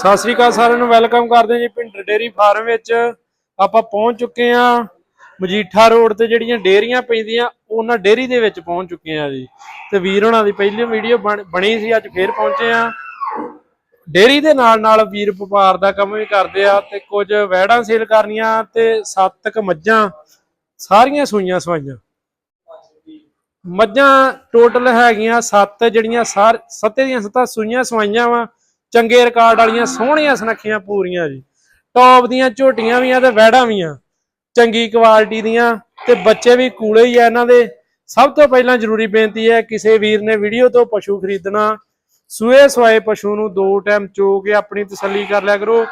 ਸਤਿ ਸ੍ਰੀ ਅਕਾਲ ਸਾਰਿਆਂ ਨੂੰ, ਵੈਲਕਮ ਕਰਦੇ ਜੀ ਪਿੰਡ ਡੇਰੀ ਫਾਰਮ ਵਿੱਚ। ਆਪਾਂ ਪਹੁੰਚ ਚੁੱਕੇ ਹਾਂ ਮਜੀਠਾ ਰੋਡ ਤੇ ਜਿਹੜੀਆਂ ਡੇਰੀਆਂ ਪੈਂਦੀਆਂ, ਉਹਨਾਂ ਡੇਰੀ ਦੇ ਵਿੱਚ ਪਹੁੰਚ ਚੁੱਕੇ ਆ ਜੀ। ਤੇ ਵੀਰ ਹੋਣਾ ਦੀ ਪਹਿਲੀ ਵੀਡੀਓ ਬਣੀ ਸੀ, ਅੱਜ ਫੇਰ ਪਹੁੰਚੇ ਹਾਂ। ਡੇਰੀ ਦੇ ਨਾਲ ਨਾਲ ਵੀਰ ਵਪਾਰ ਦਾ ਕੰਮ ਵੀ ਕਰਦੇ ਆ ਤੇ ਕੁਝ ਵੈੜਾਂ ਸੇਲ ਕਰਨੀਆਂ ਤੇ ਸੱਤ ਕ ਮੱਝਾਂ, ਸਾਰੀਆਂ ਸੂਈਆਂ ਸਵਾਈਆਂ। ਮੱਝਾਂ ਟੋਟਲ ਹੈਗੀਆਂ ਸੱਤ, ਜਿਹੜੀਆਂ ਸਾਰ, ਸੱਤੇ ਦੀਆਂ ਸੱਤਾਂ ਸੂਈਆਂ ਸਵਾਈਆਂ ਵਾ। ਚੰਗੇ ਰਿਕਾਰਡ ਵਾਲੀਆਂ, ਸੋਹਣੀਆਂ ਸੁਨੱਖੀਆਂ ਪੂਰੀਆਂ ਜੀ। ਟੌਪ ਦੀਆਂ ਝੋਟੀਆਂ ਵੀ ਆ ਤੇ ਵੈੜਾਂ ਵੀ ਆ। ਚੰਗੀ ਕੁਆਲਿਟੀ ਦੀਆਂ ਤੇ ਬੱਚੇ ਵੀ ਕੂਲੇ ਹੀ ਆ ਇਹਨਾਂ ਦੇ। ਸਭ ਤੋਂ ਪਹਿਲਾਂ ਜ਼ਰੂਰੀ ਬੇਨਤੀ ਹੈ, ਕਿਸੇ ਵੀਰ ਨੇ ਵੀਡੀਓ ਤੋਂ ਪਸ਼ੂ ਖਰੀਦਣਾ, ਸੂਏ ਸਵਾਏ ਪਸ਼ੂ ਨੂੰ ਦੋ ਟਾਈਮ ਚੋ ਕੇ ਆਪਣੀ ਤਸੱਲੀ ਕਰ ਲਿਆ ਕਰੋ।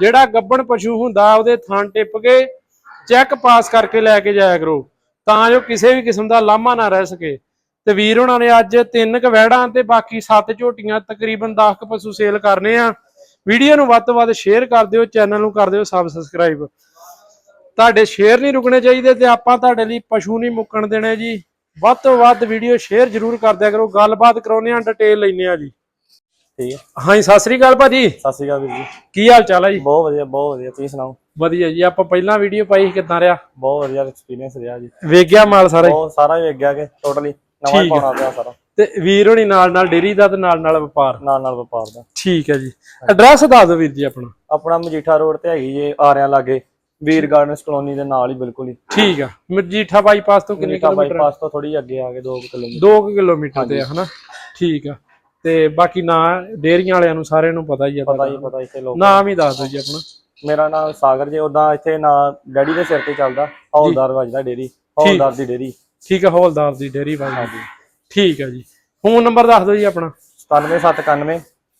ਜਿਹੜਾ ਗੱਬਣ ਪਸ਼ੂ ਹੁੰਦਾ, ਉਹਦੇ ਥਣ ਟਿੱਪ ਕੇ ਚੈੱਕ ਪਾਸ ਕਰਕੇ ਲੈ ਕੇ ਜਾਇਆ ਕਰੋ। ਤਾਂ ਜੋ ਕਿਸੇ ਵੀ ਕਿਸਮ ਦਾ ਲਾਮਾ ਨਾ ਰਹਿ ਸਕੇ। ਤੇ ਵੀਰ ਉਹਨਾਂ ਨੇ ਅੱਜ ਤਿੰਨ ਕ ਵੈੜਾਂ ਤੇ ਬਾਕੀ ਸੱਤ ਝੋਟੀਆਂ ਤਕਰੀਬਨ 10 ਕ ਪਸ਼ੂ ਸੇਲ ਕਰਨੇ ਆ। ਵੀਡੀਓ ਨੂੰ ਵੱਧ ਤੋਂ ਵੱਧ ਸ਼ੇਅਰ ਕਰ ਦਿਓ ਚੈਨਲ ਨੂੰ ਕਰ ਦਿਓ ਸਬਸਕ੍ਰਾਈਬ ਤੁਹਾਡੇ ਸ਼ੇਅਰ ਨਹੀਂ ਰੁਕਣੇ ਚਾਹੀਦੇ ਤੇ ਆਪਾਂ ਤੁਹਾਡੇ ਲਈ ਪਸ਼ੂ ਨਹੀਂ ਮੁੱਕਣ ਦੇਣੇ ਜੀ। ਵੱਧ ਤੋਂ ਵੱਧ ਵੀਡੀਓ ਸ਼ੇਅਰ ਜ਼ਰੂਰ ਕਰ ਦਿਆ ਕਰੋ ਗੱਲਬਾਤ ਕਰਾਉਨੇ ਆ ਡਿਟੇਲ ਲੈਨੇ ਆ ਜੀ। ਠੀਕ ਹੈ। ਹਾਂਜੀ ਸਤਿ ਸ੍ਰੀ ਅਕਾਲ ਭਾਜੀ। ਸਤਿ ਸ਼੍ਰੀ ਅਕਾਲ ਵੀਰ ਜੀ। ਕੀ ਹਾਲ ਚਾਲ ਹੈ ਜੀ? ਬਹੁਤ ਵਧੀਆ ਬਹੁਤ ਵਧੀਆ। ਤੁਸੀਂ ਸੁਣਾਓ? ਵਧੀਆ ਜੀ ਆਪਾਂ ਪਹਿਲਾਂ ਵੀਡੀਓ ਪਾਈ ਸੀ ਕਿਦਾਂ ਰਿਹਾ? ਬਹੁਤ ਵਧੀਆ ਐਕਸਪੀਰੀਅੰਸ ਰਿਹਾ ਜੀ। ਵੇਖ ਗਿਆ ਮਾਲ ਸਾਰਾ? ਬਹੁਤ ਸਾਰਾ ਵੇਖ ਗਿਆ ਕਿ ਟੋਟਲੀ ਨਵਾਂ ਹੀ ਠੀਕ ਹੈ। ਪਾਉਣਾ ਪਿਆ ਸਾਰਾ। ਤੇ ਵੀਰ ਹੋਣੀ ਨਾਲ ਨਾਲ ਡੇਰੀ ਦਾ ਤੇ ਨਾਲ ਨਾਲ ਵਪਾਰ। ਨਾਲ ਨਾਲ ਵਪਾਰ ਦਾ। ਠੀਕ ਹੈ ਜੀ। ਐਡਰੈਸ ਦੱਸ ਦਿਓ ਵੀਰ ਜੀ ਆਪਣਾ। ਆਪਣਾ ਮਜੀਠਾ ਰੋਡ ਤੇ ਹੈਗੀ ਜੇ ਆਰਿਆਂ ਲਾਗੇ ਵੀਰ ਗਾਰਡਨਸ ਕਲੋਨੀ ਦੇ ਨਾਲ ਹੀ ਬਿਲਕੁਲ ਹੀ। ਠੀਕ ਆ। ਮਰਜੀਠਾ ਬਾਈਪਾਸ ਤੋਂ ਕਿੰਨੇ ਮਜੀਠਾ ਕਿਲੋਮੀਟਰ? ਬਾਈਪਾਸ ਤੋਂ ਥੋੜੀ ਅੱਗੇ ਆ ਕੇ 2 ਕਿਲੋਮੀਟਰ। 2 ਕਿਲੋਮੀਟਰ ਤੇ ਆ ਹਨਾ? ਠੀਕ ਆ। ਤੇ ਬਾਕੀ ਨਾਂ ਡੇਰੀਆਂ ਵਾਲਿਆਂ ਨੂੰ ਸਾਰਿਆਂ ਨੂੰ ਪਤਾ ਹੀ ਆ ਪਤਾ ਹੀ ਪਤਾ ਇੱਥੇ ਲੋਕ। ਨਾਮ ਹੀ ਦੱਸ ਦਿਓ ਜੀ ਆਪਣਾ। ਮੇਰਾ ਨਾਮ ਸਾਗਰ ਜੇ ਉਦਾਂ ਇੱਥੇ ਨਾ ਡੈਡੀ ਦੇ ਸਿਰ ਤੇ ਚੱਲਦਾ ਹੌਲਦਾਰ ਵੱਜਦਾ ਡੇਰੀ ਹੌਲਦਾਰ ਦੀ ਡੇਰੀ। ਠੀਕ ਆ ਹੌਲਦਾਰ ਦੀ ਡੇਰੀ ਵਾਲੀ। ਠੀਕ ਆ ਜੀ। ਫੋਨ ਨੰਬਰ ਦੱਸ ਦਿਓ ਜੀ ਆਪਣਾ। 9791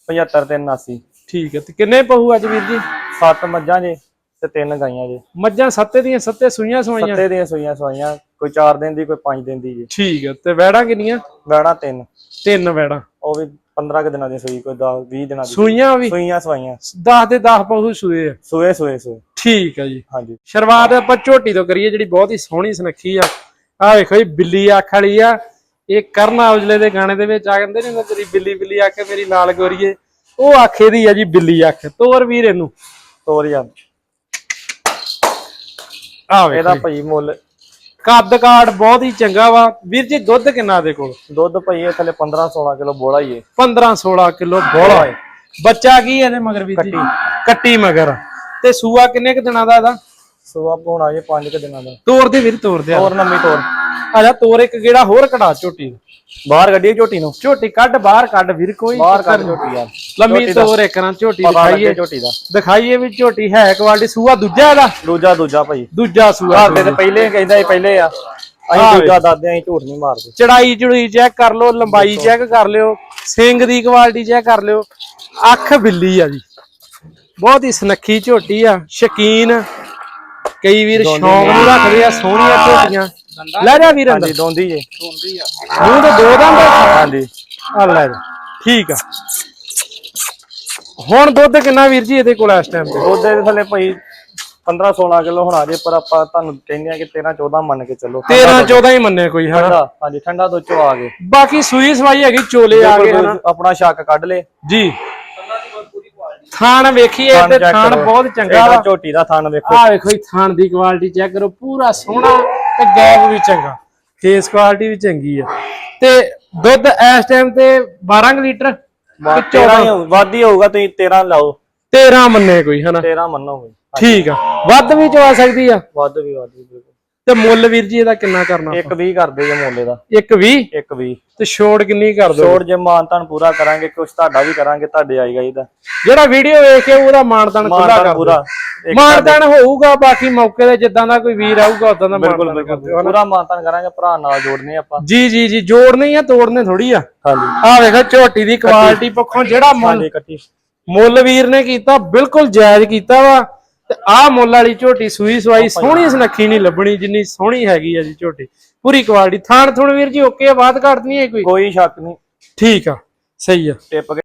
75379 ਠੀਕ ਆ ਤੇ ਕਿੰਨੇ ਪਹੂ ਅੱਜ ਵੀਰ ਜੀ? ਸੱਤ ਮੱਝਾਂ ਜੇ ਤੇ ਤਿੰਨ ਗਾਈਆਂ ਜੇ। ਮੱਝਾਂ ਸੱਤੇ ਦੀਆਂ ਸੱਤੇ ਸੂਈਆਂ ਸਵਾਈਆਂ? ਸੱਤੇ ਦੀਆਂ ਸੂਈਆਂ ਸਵਾਈਆਂ ਕੋਈ 4 ਦਿਨ ਦੀ ਕੋਈ 5 ਦਿਨ ਦੀ ਜੀ। ਠੀਕ ਆ ਤੇ ਵੈੜਾਂ ਕਿੰਨੀਆਂ? ਵੈਣਾ ਤਿੰਨ। ਤਿੰਨ ਵੈੜਾਂ। ਉਹ ਵੀ 15 ਕੁ ਦਿਨਾਂ ਦੀ ਸੂਈ ਕੋਈ 10 20 ਦਿਨਾਂ ਦੀ। ਸੂਈਆਂ ਵੀ? ਸੂਈਆਂ ਸਵਾਈਆਂ। 10 ਦੇ 10 ਪਹੂ ਸੂਏ ਸੂਏ ਸੂਏ ਸੂਏ। ਠੀਕ ਆ ਜੀ। ਹਾਂਜੀ। ਸ਼ੁਰੂਆਤ ਆਪਾਂ ਝੋਟੀ ਤੋਂ ਕਰੀਏ ਜਿਹੜੀ ਬਹੁਤ ਹੀ ਸੋਹਣੀ ਸੁਨੱਖੀ ਆ। ਆ ਵੇਖੋ ਜੀ ਬਿੱਲੀ ਅੱਖ ਵਾਲੀ ਆ। ਇਹ ਕਰਨ ਔਜਲੇ ਦੇ ਗਾਣੇ ਦੇ ਵਿੱਚ ਆ ਕਹਿੰਦੇ ਨੇ ਨਾ ਤੇਰੀ ਬਿੱਲੀ ਬਿੱਲੀ ਅੱਖ ਮੇਰੀ ਲਾਲ ਗੋਰੀਏ। ਉਹ ਆਖੇ ਦੀ ਆ ਜੀ ਬਿੱਲੀ ਅੱਖ। ਤੋਰ ਵੀਰ ਇਹਨੂੰ। ਤੋਰੀਆ ਆ ਵੇਖੋ ਇਹਦਾ ਭਈ ਮੁੱਲ। ਕੱਦ ਕਾਠ ਬਹੁਤ ਹੀ ਚੰਗਾ ਵਾ। ਵੀਰ ਜੀ ਦੁੱਧ ਕਿੰਨਾ ਦੇ ਕੋਲ? ਦੁੱਧ ਭਈ ਇਹ ਥੱਲੇ 15 16 ਕਿਲੋ ਬੋਲਾ ਹੀ ਏ। 15 16 ਕਿਲੋ ਬੋਲਾ ਹੈ ਬੱਚਾ ਕੀ ਇਹਦੇ ਮਗਰ ਵੀਰ ਜੀ? ਕੱਟੀ ਮਗਰ। ਤੇ ਸੂਆ ਕਿੰਨੇ ਕ ਦਿਨਾਂ ਦਾ ਇਹਦਾ? ਸੂਆ ਹੋਣਾ ਜੇ 5 ਕੁ ਦਿਨਾਂ ਦਾ। ਤੋਰ ਦੇ ਵੀਰ ਤੋਰ ਦੇ ਹੋਰ ਨਵੀਂ ਤੋਰ। ਆ ਜਾ ਤੋਰ ਇੱਕ ਗੇੜਾ ਹੋਰ ਕਢਾ ਝੋਟੀ। ਬਾਹਰ ਗੱਡੀ ਝੋਟੀ ਨੂੰ। ਝੋਟੀ ਕੱਢ ਬਾਹਰ ਕੱਢ ਵੀਰ ਕੋਈ ਬਾਹਰ ਕੱਢ ਝੋਟੀ ਯਾਰ ਲੰਮੀ ਤੋਰ ਇੱਕ ਨਾਲ ਝੋਟੀ ਦਿਖਾਈਏ। ਝੋਟੀ ਦਾ। ਦਿਖਾਈਏ ਵੀ ਝੋਟੀ ਹੈ ਕੁਆਲਿਟੀ ਸੂਆ ਦੂਜਾ ਇਹਦਾ? ਦੂਜਾ ਦੂਜਾ ਭਈ। ਦੂਜਾ ਸੂਆ ਸਾਡੇ ਤੇ ਪਹਿਲੇ ਕਹਿੰਦਾ ਸੀ ਪਹਿਲੇ ਆ। ਅਸੀਂ ਦੂਜਾ ਦੱਸਦੇ ਅਸੀਂ ਝੂਠ ਨਹੀਂ ਮਾਰਦੇ। ਚੜਾਈ ਚੜੂਈ ਚੈੱਕ ਕਰ ਲਓ ਲੰਬਾਈ ਚੈੱਕ ਕਰ ਲਿਓ ਸਿੰਗ ਦੀ ਕੁਆਲਿਟੀ ਚੈੱਕ ਕਰ ਲਿਓ। ਅੱਖ ਬਿੱਲੀ ਆ ਜੀ। ਬਹੁਤ ਹੀ ਸੁਨੱਖੀ ਝੋਟੀ ਆ ਸ਼ਕੀਨ। ਕਈ ਵੀਰ ਸ਼ੌਂਕ ਨੂੰ ਰੱਖਦੇ ਆ ਸੋਹਣੀਆਂ ਝੋਟੀਆਂ ਲੈ ਜਾ ਵੀਰ ਅੰਦਰ। ਹਾਂਜੀ ਦੋਂਦੀ ਜੇ। ਮੂੰਹ ਤੇ ਦੋ ਦੰਦ। ਆ? ਹਾਂਜੀ। ਆ ਲੈ ਜਾ। ਠੀਕ ਆ। ਹੁਣ ਦੁੱਧ ਕਿੰਨਾ ਵੀਰ ਜੀ ਇਹਦੇ ਕੋਲ ਇਸ ਟਾਈਮ ਤੇ? ਦੁੱਧ ਦੇ ਥੱਲੇ ਭਈ 15 16 ਕਿਲੋ ਹੋਣਾ ਜੇ ਪਰ ਆਪਾਂ ਤੁਹਾਨੂੰ ਕਹਿੰਦੇ ਆ ਕਿ 13 14 ਮੰਨ ਕੇ ਚੱਲੋ। 13 14 ਹੀ ਮੰਨੇ ਕੋਈ ਠੰਡਾ ਹਾਂਜੀ ਠੰਡਾ ਦੁੱਧ ਚੋਂ ਆ ਗਏ। ਬਾਕੀ ਸੂਈ ਸਵਾਈ ਹੈਗੀ ਚੋਲੇ ਆ ਗਏ ਆਪਣਾ ਸ਼ੱਕ ਕੱਢ ਲੇ ਜੀ। ਥਾਣ ਵੇਖੀਏ ਤੇ check ਥਾਣ ਕਰੋ। ਬਹੁਤ ਚੰਗਾ ਇਹਦਾ ਵਾ ਝੋਟੀ ਦਾ ਥਣ ਵੇਖੋ। ਆ ਵੇਖੋ ਇਹ ਥਾਣ ਦੀ ਕੁਆਲਿਟੀ ਚੈੱਕ ਕਰੋ ਪੂਰਾ ਸੋਹਣਾ ਤੇ ਗੈਪ ਵੀ ਚੰਗਾ। ਫੇਸ ਕੁਆਲਿਟੀ ਵੀ ਚੰਗੀ ਆ। ਤੇ ਦੁੱਧ ਇਸ ਟਾਈਮ ਤੇ 12 ਕੁ ਲੀਟਰ 13 ਹੀ ਹੋਊ, ਵੱਧ ਹੀ ਹੋਊਗਾ ਤੁਸੀਂ 13 ਲਾਓ। 13 ਮੰਨੇ ਕੋਈ ਹਨਾ? 13 ਮੰਨੋਗੇ ਠੀਕ ਆ। ਵੱਧ ਵੀ ਚਵਾ ਸਕਦੀ ਆ। ਵੱਧ ਵੀ ਵੱਧ ਵੀ ਬਿਲਕੁਲ। ਤੇ ਮੁੱਲ ਵੀਰ ਜੀ ਇਹਦਾ ਕਿੰਨਾ ਕਰਨਾ ਇੱਕ 20 ਕਰਦੇ ਜੇ ਮੁੱਲੇ ਦਾ ਇੱਕ 20 ਇੱਕ 20 ਤੇ ਛੋੜ ਕਿੰਨੀ ਕਰ ਦੋ ਛੋੜ ਜੇ ਮਾਨਤਾਨ ਪੂਰਾ ਕਰਾਂਗੇ ਕੁਛ ਤੁਹਾਡਾ ਵੀ ਕਰਾਂਗੇ ਤੁਹਾਡੇ ਆਏਗਾ ਇਹਦਾ। ਜਿਹੜਾ ਵੀਡੀਓ ਵੇਖ ਕੇ ਉਹਦਾ ਮਾਨਤਨ ਖੁੱਲਾ ਕਰ ਪੂਰਾ। ਮਾਨਤਨ ਹੋਊਗਾ ਬਾਕੀ ਮੌਕੇ ਤੇ ਜਿੱਦਾਂ ਦਾ ਕੋਈ ਵੀਰ ਆਊਗਾ ਉਦਾਂ ਦਾ ਬਿਲਕੁਲ ਮਾਨਤਨ ਕਰ ਬਿਲਕੁਲ। ਦਿਓ ਪੂਰਾ ਮਾਨਤਾਨ ਕਰਾਂਗੇ ਭਰਾ ਨਾਲ ਜੋੜਨੇ ਆਪਾਂ। ਜੀ ਜੀ ਜੀ ਜੋੜਨੇ ਆ ਤੋੜਨੇ ਥੋੜੀ ਆ। ਹਾਂਜੀ। ਆ ਵੇਖੋ ਝੋਟੀ ਦੀ ਕੁਆਲਿਟੀ ਪੱਖੋਂ ਜਿਹੜਾ ਮੁੱਲ ਮੁੱਲ ਵੀਰ ਨੇ ਕੀਤਾ ਬਿਲਕੁਲ ਜਾਇਜ਼ ਕੀਤਾ ਵਾ। ਤੇ ਆਹ ਮੁੱਲ ਵਾਲੀ ਝੋਟੀ ਸੂਈ ਸਵਾਈ ਸੋਹਣੀ ਸੁਨੱਖੀ ਨਹੀਂ ਲੱਭਣੀ ਜਿੰਨੀ ਸੋਹਣੀ ਹੈਗੀ ਆ ਜੀ ਝੋਟੀ। ਪੂਰੀ ਕੁਆਲਿਟੀ ਥਾਣ ਥੁਣ ਵੀਰ ਜੀ ਓਕੇ ਆ ਬਾਤ ਘੱਟ ਨਹੀਂ ਹੈ ਕੋਈ? ਕੋਈ ਸ਼ੱਕ ਨਹੀਂ। ਠੀਕ ਆ ਸਹੀ ਆ। ਟਿਪ ਕੇ।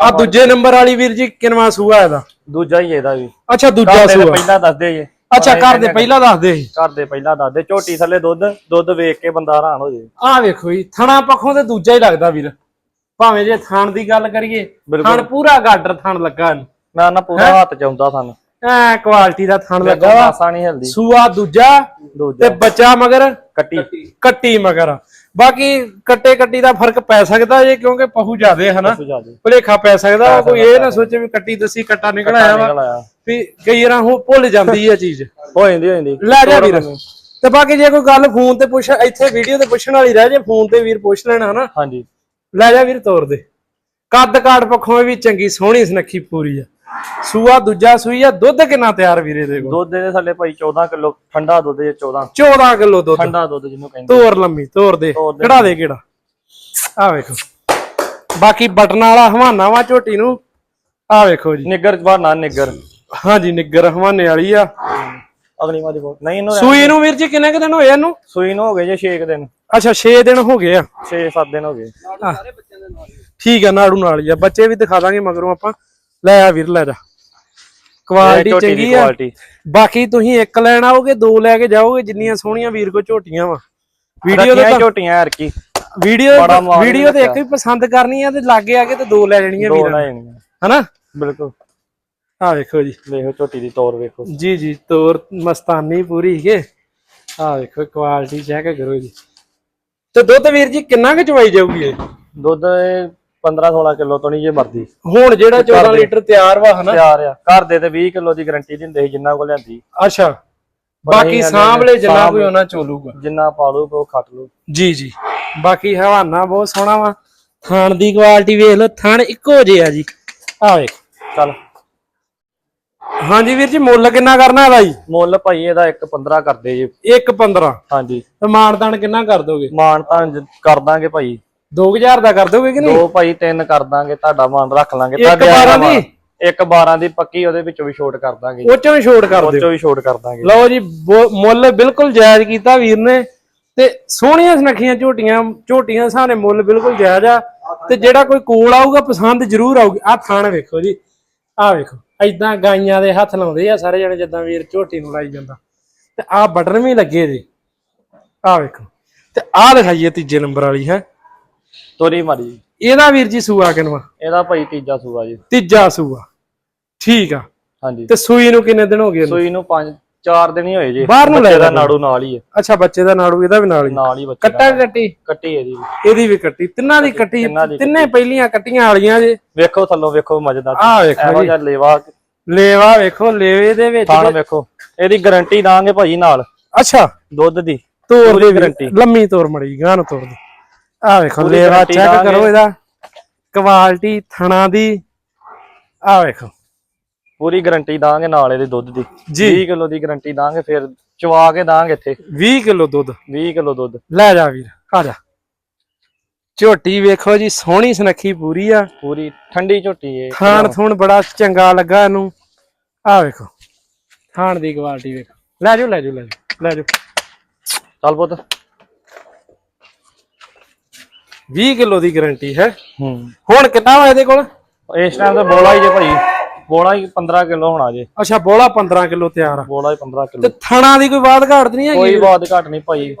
ਆ ਦੂਜੇ ਨੰਬਰ ਵਾਲੀ ਵੀਰ ਜੀ ਕਿੰਨਵਾ ਸੂਆ ਇਹਦਾ? ਦੂਜਾ ਹੀ ਇਹਦਾ ਵੀ। ਅੱਛਾ ਦੂਜਾ ਦੇ ਸੂਆ। ਪਹਿਲਾਂ ਦੱਸਦੇ ਜੇ। ਅੱਛਾ ਘਰ ਦੇ ਪਹਿਲਾਂ ਦੱਸ ਦੇ ਘਰ ਦੇ ਪਹਿਲਾਂ ਦੱਸਦੇ ਝੋਟੀ ਥੱਲੇ ਦੁੱਧ ਦੁੱਧ ਵੇਖ ਕੇ ਬੰਦਾ ਹੈਰਾਨ ਹੋ ਜੇ। ਆਹ ਵੇਖੋ ਜੀ ਥਣਾ ਪੱਖੋਂ ਤੇ ਦੂਜਾ ਹੀ ਲੱਗਦਾ ਵੀਰ। ਭਾਵੇਂ ਜੇ ਥਣ ਦੀ ਗੱਲ ਕਰੀਏ। ਥਣ ਪੂਰਾ ਗਾਡਰ ਥਣ ਲੱਗਾ ਮੈਂ ਨਾ ਪੂਰਾ ਹੱਥ ਚ ਆਉਂਦਾ ਸਾਨੂੰ। ਐ ਕੁਆਲਿਟੀ ਦਾ ਥਣ ਲੱਗਾ ਵਾ। ਮਾਸਾ ਨਹੀਂ ਹਿਲਦੀ। ਸੂਆ ਦੂਜਾ ਤੇ ਬੱਚਾ ਮਗਰ ਕੱਟੀ। ਕੱਟੀ ਮਗਰ। ਬਾਕੀ ਕੱਟੇ ਕੱਟੀ ਦਾ ਫ਼ਰਕ ਪੈ ਸਕਦਾ ਜੇ ਕਿਉਂਕਿ ਪਹੂ ਜ਼ਿਆਦੇ ਹਨਾ? ਭੁਲੇਖਾ ਪੈ ਸਕਦਾ। ਕੋਈ ਇਹ ਨਾ ਸੋਚੇ ਵੀ ਕੱਟੀ ਦਸੀ ਕੱਟਾ ਨਿਕਲ ਆਇਆ ਵਾ। ਵੀ ਕਈ ਵਾਰ ਉਹ ਭੁੱਲ ਜਾਂਦੀ ਆ ਚੀਜ਼। ਹੋ ਜਾਂਦੀ ਹੋ ਜਾਂਦੀ। ਲੈ ਜਾ ਵੀਰ। ਤੇ ਬਾਕੀ ਜੇ ਕੋਈ ਗੱਲ ਫੋਨ ਤੇ ਪੁੱਛ ਇੱਥੇ ਵੀਡੀਓ ਤੇ ਪੁੱਛਣ ਵਾਲੀ ਰਹਿ ਜੇ ਫੋਨ ਤੇ ਵੀਰ ਪੁੱਛ ਲੈਣਾ ਹਨਾ? ਹਾਂਜੀ। ਲੈ ਜਾ ਵੀਰ ਤੋਰ ਦੇ। ਕੱਦ ਕਾਠ ਪੱਖੋਂ ਵੀ ਚੰਗੀ ਸੋਹਣੀ ਸੁਨੱਖੀ ਪੂਰੀ ਆ। ਸੂਆ ਦੂਜਾ ਸੂਈ ਆ ਦੁੱਧ ਕਿੰਨਾ ਤਿਆਰ ਵੀਰੇ ਦੇ ਕੋਲ? ਦੁੱਧ ਦੇ ਥੱਲੇ ਭਾਈ 14 ਕਿਲੋ ਠੰਡਾ ਦੁੱਧ ਜੇ 14 14 ਕਿਲੋ ਦੁੱਧ। ਠੰਡਾ ਦੁੱਧ ਜਿਹਨੂੰ ਕਹਿੰਦੇ। ਤੋਰ ਲੰਮੀ ਤੋਰ ਦੇ। ਤੋਰ ਦੇ। ਕਿਹੜਾ ਦੇ ਕਿਹੜਾ? ਆ ਵੇਖੋ। ਬਾਕੀ ਬਟਨ ਵਾਲਾ ਹਵਾਨਾ ਵਾ ਝੋਟੀ ਨੂੰ। ਆ ਵੇਖੋ ਜੀ। ਨਿੱਗਰ ਬਹਾਨਾ ਨਿੱਗਰ। ਹਾਂਜੀ ਨਿੱਗਰ ਹਵਾਨੇ ਵਾਲੀ ਆ। ਅਗਲੀ ਵਾਰੀ ਬੋਲ ਨਹੀਂ ਇਹਨੂੰ ਸੂਈ ਨੂੰ ਵੀਰ ਜੀ ਕਿੰਨੇ ਕੁ ਦਿਨ ਹੋਏ ਇਹਨੂੰ? ਸੂਈ ਨੂੰ ਹੋ ਗਏ ਜੇ 6 ਦਿਨ। ਅੱਛਾ 6 ਦਿਨ ਹੋ ਗਏ ਆ। 6-7 ਦਿਨ ਹੋ ਗਏ। ਠੀਕ ਆ ਨਾੜੂ ਨਾਲ ਹੀ ਆ। ਬੱਚੇ ਵੀ ਦਿਖਾ ਦਾਂਗੇ ਮਗਰੋਂ ਆਪਾਂ। ਲੈ ਆ ਵੀਰ ਲੈ ਜਾ। ਕੁਆਲਿਟੀ ਦੀ ਚੰਗੀ ਆ। ਬਾਕੀ ਤੁਸੀਂ ਇੱਕ ਲੈਣ ਆਓਗੇ ਦੋ ਲੈ ਕੇ ਜਾਓਗੇ ਜਿੰਨੀਆਂ ਸੋਹਣੀਆਂ ਵੀਰ ਕੋ ਝੋਟੀਆਂ ਵਾ। ਵੀਡੀਓ ਦੇ ਝੋਟੀਆਂ ਯਾਰ ਕੀ। ਵੀਡੀਓ ਵੀਡੀਓ ਤੇ। ਇੱਕ ਵੀ ਪਸੰਦ ਕਰਨੀ ਆ ਤੇ ਲਾਗੇ ਆ ਕੇ ਤੇ ਦੋ ਲੈ ਜਾਣੀਆਂ ਦੋ ਵੀਰਾਂ ਲੈ ਜਾਣੀਆਂ। ਹਨਾ? ਬਿਲਕੁਲ। ਆ ਵੇਖੋ ਜੀ। ਵੇਖੋ ਝੋਟੀ ਦੀ ਤੌਰ ਵੇਖੋ। ਜੀ ਜੀ ਤੋਰ ਮਸਤਾਨੀ ਪੂਰੀ ਹੈ ਆ ਵੇਖੋ ਕੁਆਲਿਟੀ ਚੈੱਕ ਕਰੋ ਜੀ। ਤੇ ਦੁੱਧ ਵੀਰ ਜੀ ਕਿੰਨਾ ਕੁ ਚਵਾਈ ਜਾਊਗੀ ਇਹ? ਦੁੱਧ 15-16 ਕਿਲੋ ਤੋਂ ਨਹੀਂ ਜੇ ਮਰਦੀ ਹੁਣ ਜਿਹੜਾ 14 ਲੀਟਰ ਤਿਆਰ ਵਾ ਹਨਾ? ਤਿਆਰ ਆ। ਘਰ ਦੇ ਤੇ 20 ਕਿਲੋ ਦੀ ਗਾਰੰਟੀ ਦਿੰਦੇ ਸੀ ਜਿੰਨਾ ਕੋ ਲਿਆਂਦੀ। ਅੱਛਾ। ਬਾਕੀ ਸਾਂਭਲੇ ਜਿੰਨਾ ਕੋਈ ਉਹਨਾਂ ਚੋਲੂਗਾ। ਜਿੰਨਾ ਪਾਲੂ ਉਹ ਖੱਟ ਲੂ। ਜੀ ਜੀ। ਬਾਕੀ ਹਵਾਨਾ ਬਹੁਤ ਸੋਹਣਾ ਵਾ। ਥਾਣ ਦੀ ਕੁਆਲਿਟੀ ਵੇਖ ਲਓ ਥਾਣ ਇੱਕੋ ਜਿਹਾ ਜੀ। ਆ ਵੇਖ। ਚੱਲ। ਹਾਂਜੀ ਵੀਰ ਜੀ ਮੁੱਲ ਕਿੰਨਾ ਕਰਨਾ ਇਹਦਾ ਜੀ? ਮੁੱਲ ਭਾਈ ਇਹਦਾ 1.15 ਕਰਦੇ ਜੀ। 1.15 ਹਾਂਜੀ। ਤੇ ਮਾਨਦਾਨ ਕਿੰਨਾ ਕਰ ਦੋਗੇ? ਮਾਨ ਤਾਂ ਜ- ਕਰ ਦਾਂਗੇ ਭਾਈ। 2000 ਦਾ ਕਰ ਦੋਗੇ ਕਿ ਨਹੀਂ? ਦੋ ਭਾਈ ਤਿੰਨ ਕਰ ਦਾਂਗੇ ਤੁਹਾਡਾ ਮਾਨ ਰੱਖ ਲਾਂਗੇ ਇੱਕ ਤੁਹਾਡੇ ਬਾਰਾਂ ਆਇਆ ਦੀ? ਮਾਨ। ਇੱਕ 12 ਦੀ ਪੱਕੀ ਉਹਦੇ ਵਿੱਚੋਂ ਵੀ ਛੋਟ ਕਰ ਦਾਂਗੇ ਉਹ ਚੋਂ ਵੀ ਛੋੜ ਕਰ ਉਹ ਦਿਓ। ਚੋਂ ਵੀ ਛੋਟ ਕਰ ਦਾਂਗੇ। ਲਓ ਜੀ ਮੁੱਲ ਬਿਲਕੁਲ ਜਾਇਜ਼ ਕੀਤਾ ਵੀਰ ਨੇ। ਤੇ ਸੋਹਣੀਆਂ ਸੁਨੱਖੀਆਂ ਝੋਟੀਆਂ ਝੋਟੀਆਂ ਸਾਨੇ ਮੁੱਲ ਬਿਲਕੁਲ ਜਾਇਜ਼ ਆ। ਤੇ ਜਿਹੜਾ ਕੋਈ ਕੋਲ ਆਊਗਾ ਪਸੰਦ ਜ਼ਰੂਰ ਆਊਗੀ। ਆ ਥਾਣ ਵੇਖੋ ਜੀ। ਆ ਵੇਖੋ ਐਦਾਂ ਗਾਈਆਂ ਦੇ ਹੱਥ ਲਾਉਂਦੇ ਆ ਸਾਰੇ ਜਣੇ ਜਿੱਦਾਂ ਵੀਰ ਝੋਟੀ ਨੂੰ ਲਾਈ ਜਾਂਦਾ। ਤੇ ਆ ਬਟਨ ਵੀ ਲੱਗੇ ਜੀ। ਆ ਵੇਖੋ। ਤੇ ਆ ਦਿਖਾਈਏ ਤੀਜੇ ਨੰਬਰ ਵਾਲੀ ਹੈ। ਤੋਰੀ ਮਾਰੀ ਇਹਦਾ ਵੀਰ ਜੀ ਸੂਆ ਕਿਨਵਾ? ਇਹਦਾ ਭਾਈ ਤੀਜਾ ਸੂਆ ਜੀ। ਤੀਜਾ ਸੂਆ। ਠੀਕ ਆ। ਹਾਂਜੀ। ਤੇ ਸੂਈ ਨੂੰ ਕਿੰਨੇ ਦਿਨ ਹੋ ਗਏ? ਸੂਈ ਨੂੰ 5 4 ਦਿਨ ਹੀ ਹੋਏ ਜੀ। ਬਾਹਰ ਨੂੰ ਲੈ ਦਾ। ਨਾੜੂ ਨਾਲ ਹੀ ਹੈ ਅੱਛਾ ਬੱਚੇ ਦਾ ਨਾੜੂ ਇਹਦਾ ਵੀ ਨਾਲ ਹੀ? ਨਾਲ ਹੀ ਬੱਚੇ ਕੱਟਾ ਕੱਟੀ? ਕੱਟੀ ਇਹਦੀ ਵੀ। ਇਹਦੀ ਵੀ ਕੱਟੀ। ਤਿੰਨਾਂ ਦੀ ਕੱਟੀ ਤਿੰਨਾਂ ਪਹਿਲੀਆਂ ਕੱਟੀਆਂ ਵਾਲੀਆਂ ਜੇ। ਵੇਖੋ ਥੱਲੋਂ ਵੇਖੋ ਮਜਦਾ ਆਹ ਵੇਖੋ ਜੀ। ਲੇਵਾ। ਲੇਵਾ ਵੇਖੋ ਲੇਵੇ ਦੇ ਵਿੱਚ ਥਾਣ ਵੇਖੋ। ਇਹਦੀ ਗਾਰੰਟੀ ਦਾਂਗੇ ਭਾਈ ਨਾਲ। ਅੱਛਾ। ਦੁੱਧ ਦੀ। ਤੋਰ ਦੇ guarantee। ਲੰਮੀ ਤੋਰ ਮੜੀ ਗਾਂ ਤੋਰ ਦੇ। ਆ ਵੇਖੋ ਪੂਰੀ ਲੇਵਾ guarantee ਚੈੱਕ ਦਾਂਗੇ। ਕਰੋ ਇਹਦਾ। ਕੁਆਲਿਟੀ ਥਣਾ ਦੀ। ਆ ਵੇਖੋ। ਪੂਰੀ ਗਾਰੰਟੀ ਦਾਂਗੇ ਨਾਲ ਇਹਦੇ ਦੁੱਧ ਦੀ। ਜੀ। 20 ਕਿਲੋ ਦੀ ਗਾਰੰਟੀ ਦਾਂਗੇ ਫਿਰ ਚਵਾ ਕੇ ਦਾਂਗੇ ਇੱਥੇ। 20 ਕਿਲੋ ਦੁੱਧ। 20 ਕਿਲੋ ਦੁੱਧ। ਲੈ ਜਾ ਵੀਰ ਆ ਜਾ। ਝੋਟੀ ਵੇਖੋ ਜੀ ਸੋਹਣੀ ਸੁਨੱਖੀ ਪੂਰੀ ਆ। ਪੂਰੀ ਠੰਡੀ ਝੋਟੀ ਏ। ਖਾਣ ਥੂਣ ਬੜਾ ਚੰਗਾ ਲੱਗਾ ਇਹਨੂੰ। ਆ ਵੇਖੋ। ਖਾਣ ਦੀ ਕੁਆਲਿਟੀ ਵੇਖੋ। ਲੈ ਜਾਓ ਲੈ ਜਾਓ ਲੈ ਜਾਓ ਲੈ ਜਾਓ। ਚੱਲ ਪੁੱਤ। 20 ਕਿਲੋ ਦੀ ਗਾਰੰਟੀ ਹੈ। ਹੂੰ। ਹੁਣ ਕਿੰਨਾ ਵਾ ਇਹਦੇ ਕੋਲ? ਇਸ ਟਾਈਮ ਤੇ ਬੋਲਾ ਹੀ ਜੇ ਭਾਈ। ਬੋਲਾ ਹੀ 15 ਕਿਲੋ ਹੋਣਾ ਜੇ। ਅੱਛਾ ਬੋਲਾ 15 ਕਿਲੋ ਤਿਆਰ ਆ। ਬੋਲਾ ਹੀ 15 ਤੇ ਕਿਲੋ ਥਣਾ ਦੀ ਕੋਈ ਬਾਤ ਘਾਟ ਨਹੀਂ ਹੈਗੀ? ਕੋਈ ਬਾਤ ਘਟ ਨਹੀਂ ਭਾਈ।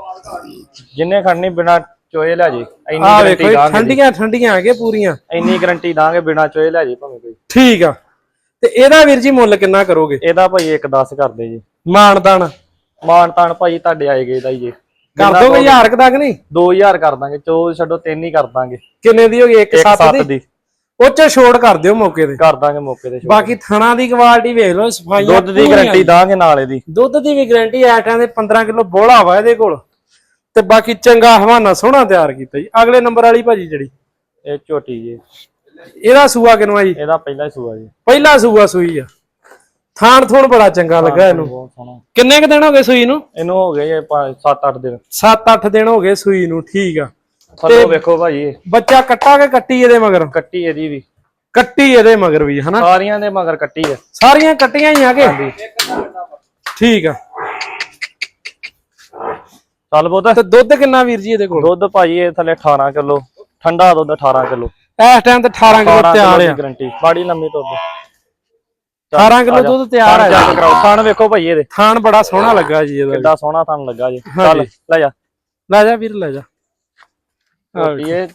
ਜਿੰਨੇ ਖੜਨੀ ਬਿਨਾ ਚੋਏ ਲੈ ਜੇ। ਇੰਨੀ ਗਾਰੰਟੀ ਦਾਂਗੇ। ਠੰਡੀਆਂ ਠੰਡੀਆਂ ਆ ਗਏ ਪੂਰੀਆਂ। ਇੰਨੀ ਗਾਰੰਟੀ ਦਾਂਗੇ ਬਿਨਾ ਚੋਏ ਲੈ ਜੇ ਭਾਵੇਂ ਕੋਈ। ਠੀਕ ਆ। ਤੇ ਇਹਦਾ ਵੀਰ ਜੀ ਮੁੱਲ ਕਿੰਨਾ ਕਰੋਗੇ? ਇਹਦਾ ਭਾਈ ਇੱਕ 10 ਕਰਦੇ ਜੀ। ਮਾਨਦਾਨ ਮਾਨ ਤਾਨ ਭਾਈ ਤੁਹਾਡੇ ਆਏ ਗਏ ਦਾ ਹੀ ਜੇ। ਕਰ ਦੋਗੇ ਹਜ਼ਾਰ ਕੁ ਤੱਕ ਨਹੀਂ 2000 ਕਰ ਦਾਂਗੇ ਚੋ ਛੱਡੋ ਤਿੰਨ ਹੀ ਕਰ ਦਾਂਗੇ। ਕਿੰਨੇ ਦੀ ਹੋਗੀ 1 ਇੱਕ 7 ਸੱਤ ਦੀ? ਦੀ। ਉਹ ਚ ਛੋੜ ਕਰ ਦਿਓ ਮੌਕੇ ਤੇ। ਕਰ ਦਾਂਗੇ ਮੌਕੇ ਤੇ। ਬਾਕੀ ਥਣਾ ਦੀ ਕੁਆਲਿਟੀ ਵੇਖ ਲਓ ਸਫਾਈਆਂ ਦੁੱਧ ਦੀ। ਗਾਰੰਟੀ ਦਾਂਗੇ ਨਾਲ ਇਹਦੀ। ਦੁੱਧ ਦੀ ਵੀ ਗਾਰੰਟੀ ਐਟਾਂ ਦੇ 15 ਕਿਲੋ ਬੋਲਾ ਵਾ ਇਹਦੇ ਕੋਲ। ਤੇ ਬਾਕੀ ਚੰਗਾ ਹਵਾਨਾ ਸੋਹਣਾ ਤਿਆਰ ਕੀਤਾ ਜੀ। ਅਗਲੇ ਨੰਬਰ ਵਾਲੀ ਭਾਜੀ ਜਿਹੜੀ? ਇਹ ਝੋਟੀ ਜੀ। ਇਹਦਾ ਸੂਆ ਕਿਨਵਾ ਜੀ? ਇਹਦਾ ਪਹਿਲਾ ਹੀ ਸੂਆ ਜੀ। ਪਹਿਲਾ ਸੂਆ ਸੂਈ ਆ। ਥਾਣ ਥੋਣ ਬੜਾ ਚੰਗਾ ਲੱਗਾ ਇਹਨੂੰ। ਬਹੁਤ ਸੋਹਣਾ। ਕਿੰਨੇ ਕ ਦਿਨ ਹੋ ਗਏ ਸੂਈ ਨੂੰ? ਇਹਨੂੰ ਹੋ ਗਏ 7-8 ਦਿਨ। 7-8 ਦਿਨ ਹੋ ਗਏ ਸੂਈ ਨੂੰ ਠੀਕ ਆ। ਥੱਲੋਂ ਵੇਖੋ ਭਾਈ ਇਹ। ਬੱਚਾ ਕੱਟਾ ਕੇ ਕੱਟੀ ਇਹਦੇ ਮਗਰ? ਕੱਟੀ ਇਹਦੀ ਵੀ। ਕੱਟੀ ਇਹਦੇ ਮਗਰ ਵੀ ਹਨਾ? ਸਾਰੀਆਂ ਦੇ ਮਗਰ ਕੱਟੀ ਹੈ ਸਾਰੀਆਂ ਕੱਟੀਆਂ ਹੀ ਆ ਕੇ? ਠੀਕ ਆ। ਚੱਲ ਬੋਤ ਤੇ ਦੁੱਧ ਕਿੰਨਾ ਵੀਰ ਜੀ ਇਹਦੇ ਕੋਲ? ਦੁੱਧ ਭਾਈ ਇਹ ਥੱਲੇ 18 ਕਿਲੋ ਠੰਡਾ ਦੁੱਧ 18 ਕਿਲੋ। ਇਸ ਟਾਈਮ ਤੇ 18 ਕਿਲੋ 18 ਤਿਆਰ ਆ। ਗਾਰੰਟੀ ਬਾੜੀ ਲੰਮੀ ਦੁੱਧ। 18 ਕਿਲੋ ਦੁੱਧ ਤਿਆਰ ਆ ਚੈੱਕ ਕਰਾਓ। ਥਣ ਵੇਖੋ ਭਾਈ ਇਹਦੇ। ਥਾਣ ਬੜਾ ਸੋਹਣਾ ਲੱਗਾ ਜੀ ਇਹਦਾ। ਕਿੱਡਾ ਸੋਹਣਾ ਥਣ ਲੱਗਾ ਜੀ। ਚੱਲ ਲੈ ਜਾ। ਲੈ ਜਾ ਵੀਰ ਲੈ ਜਾ। ਇਹ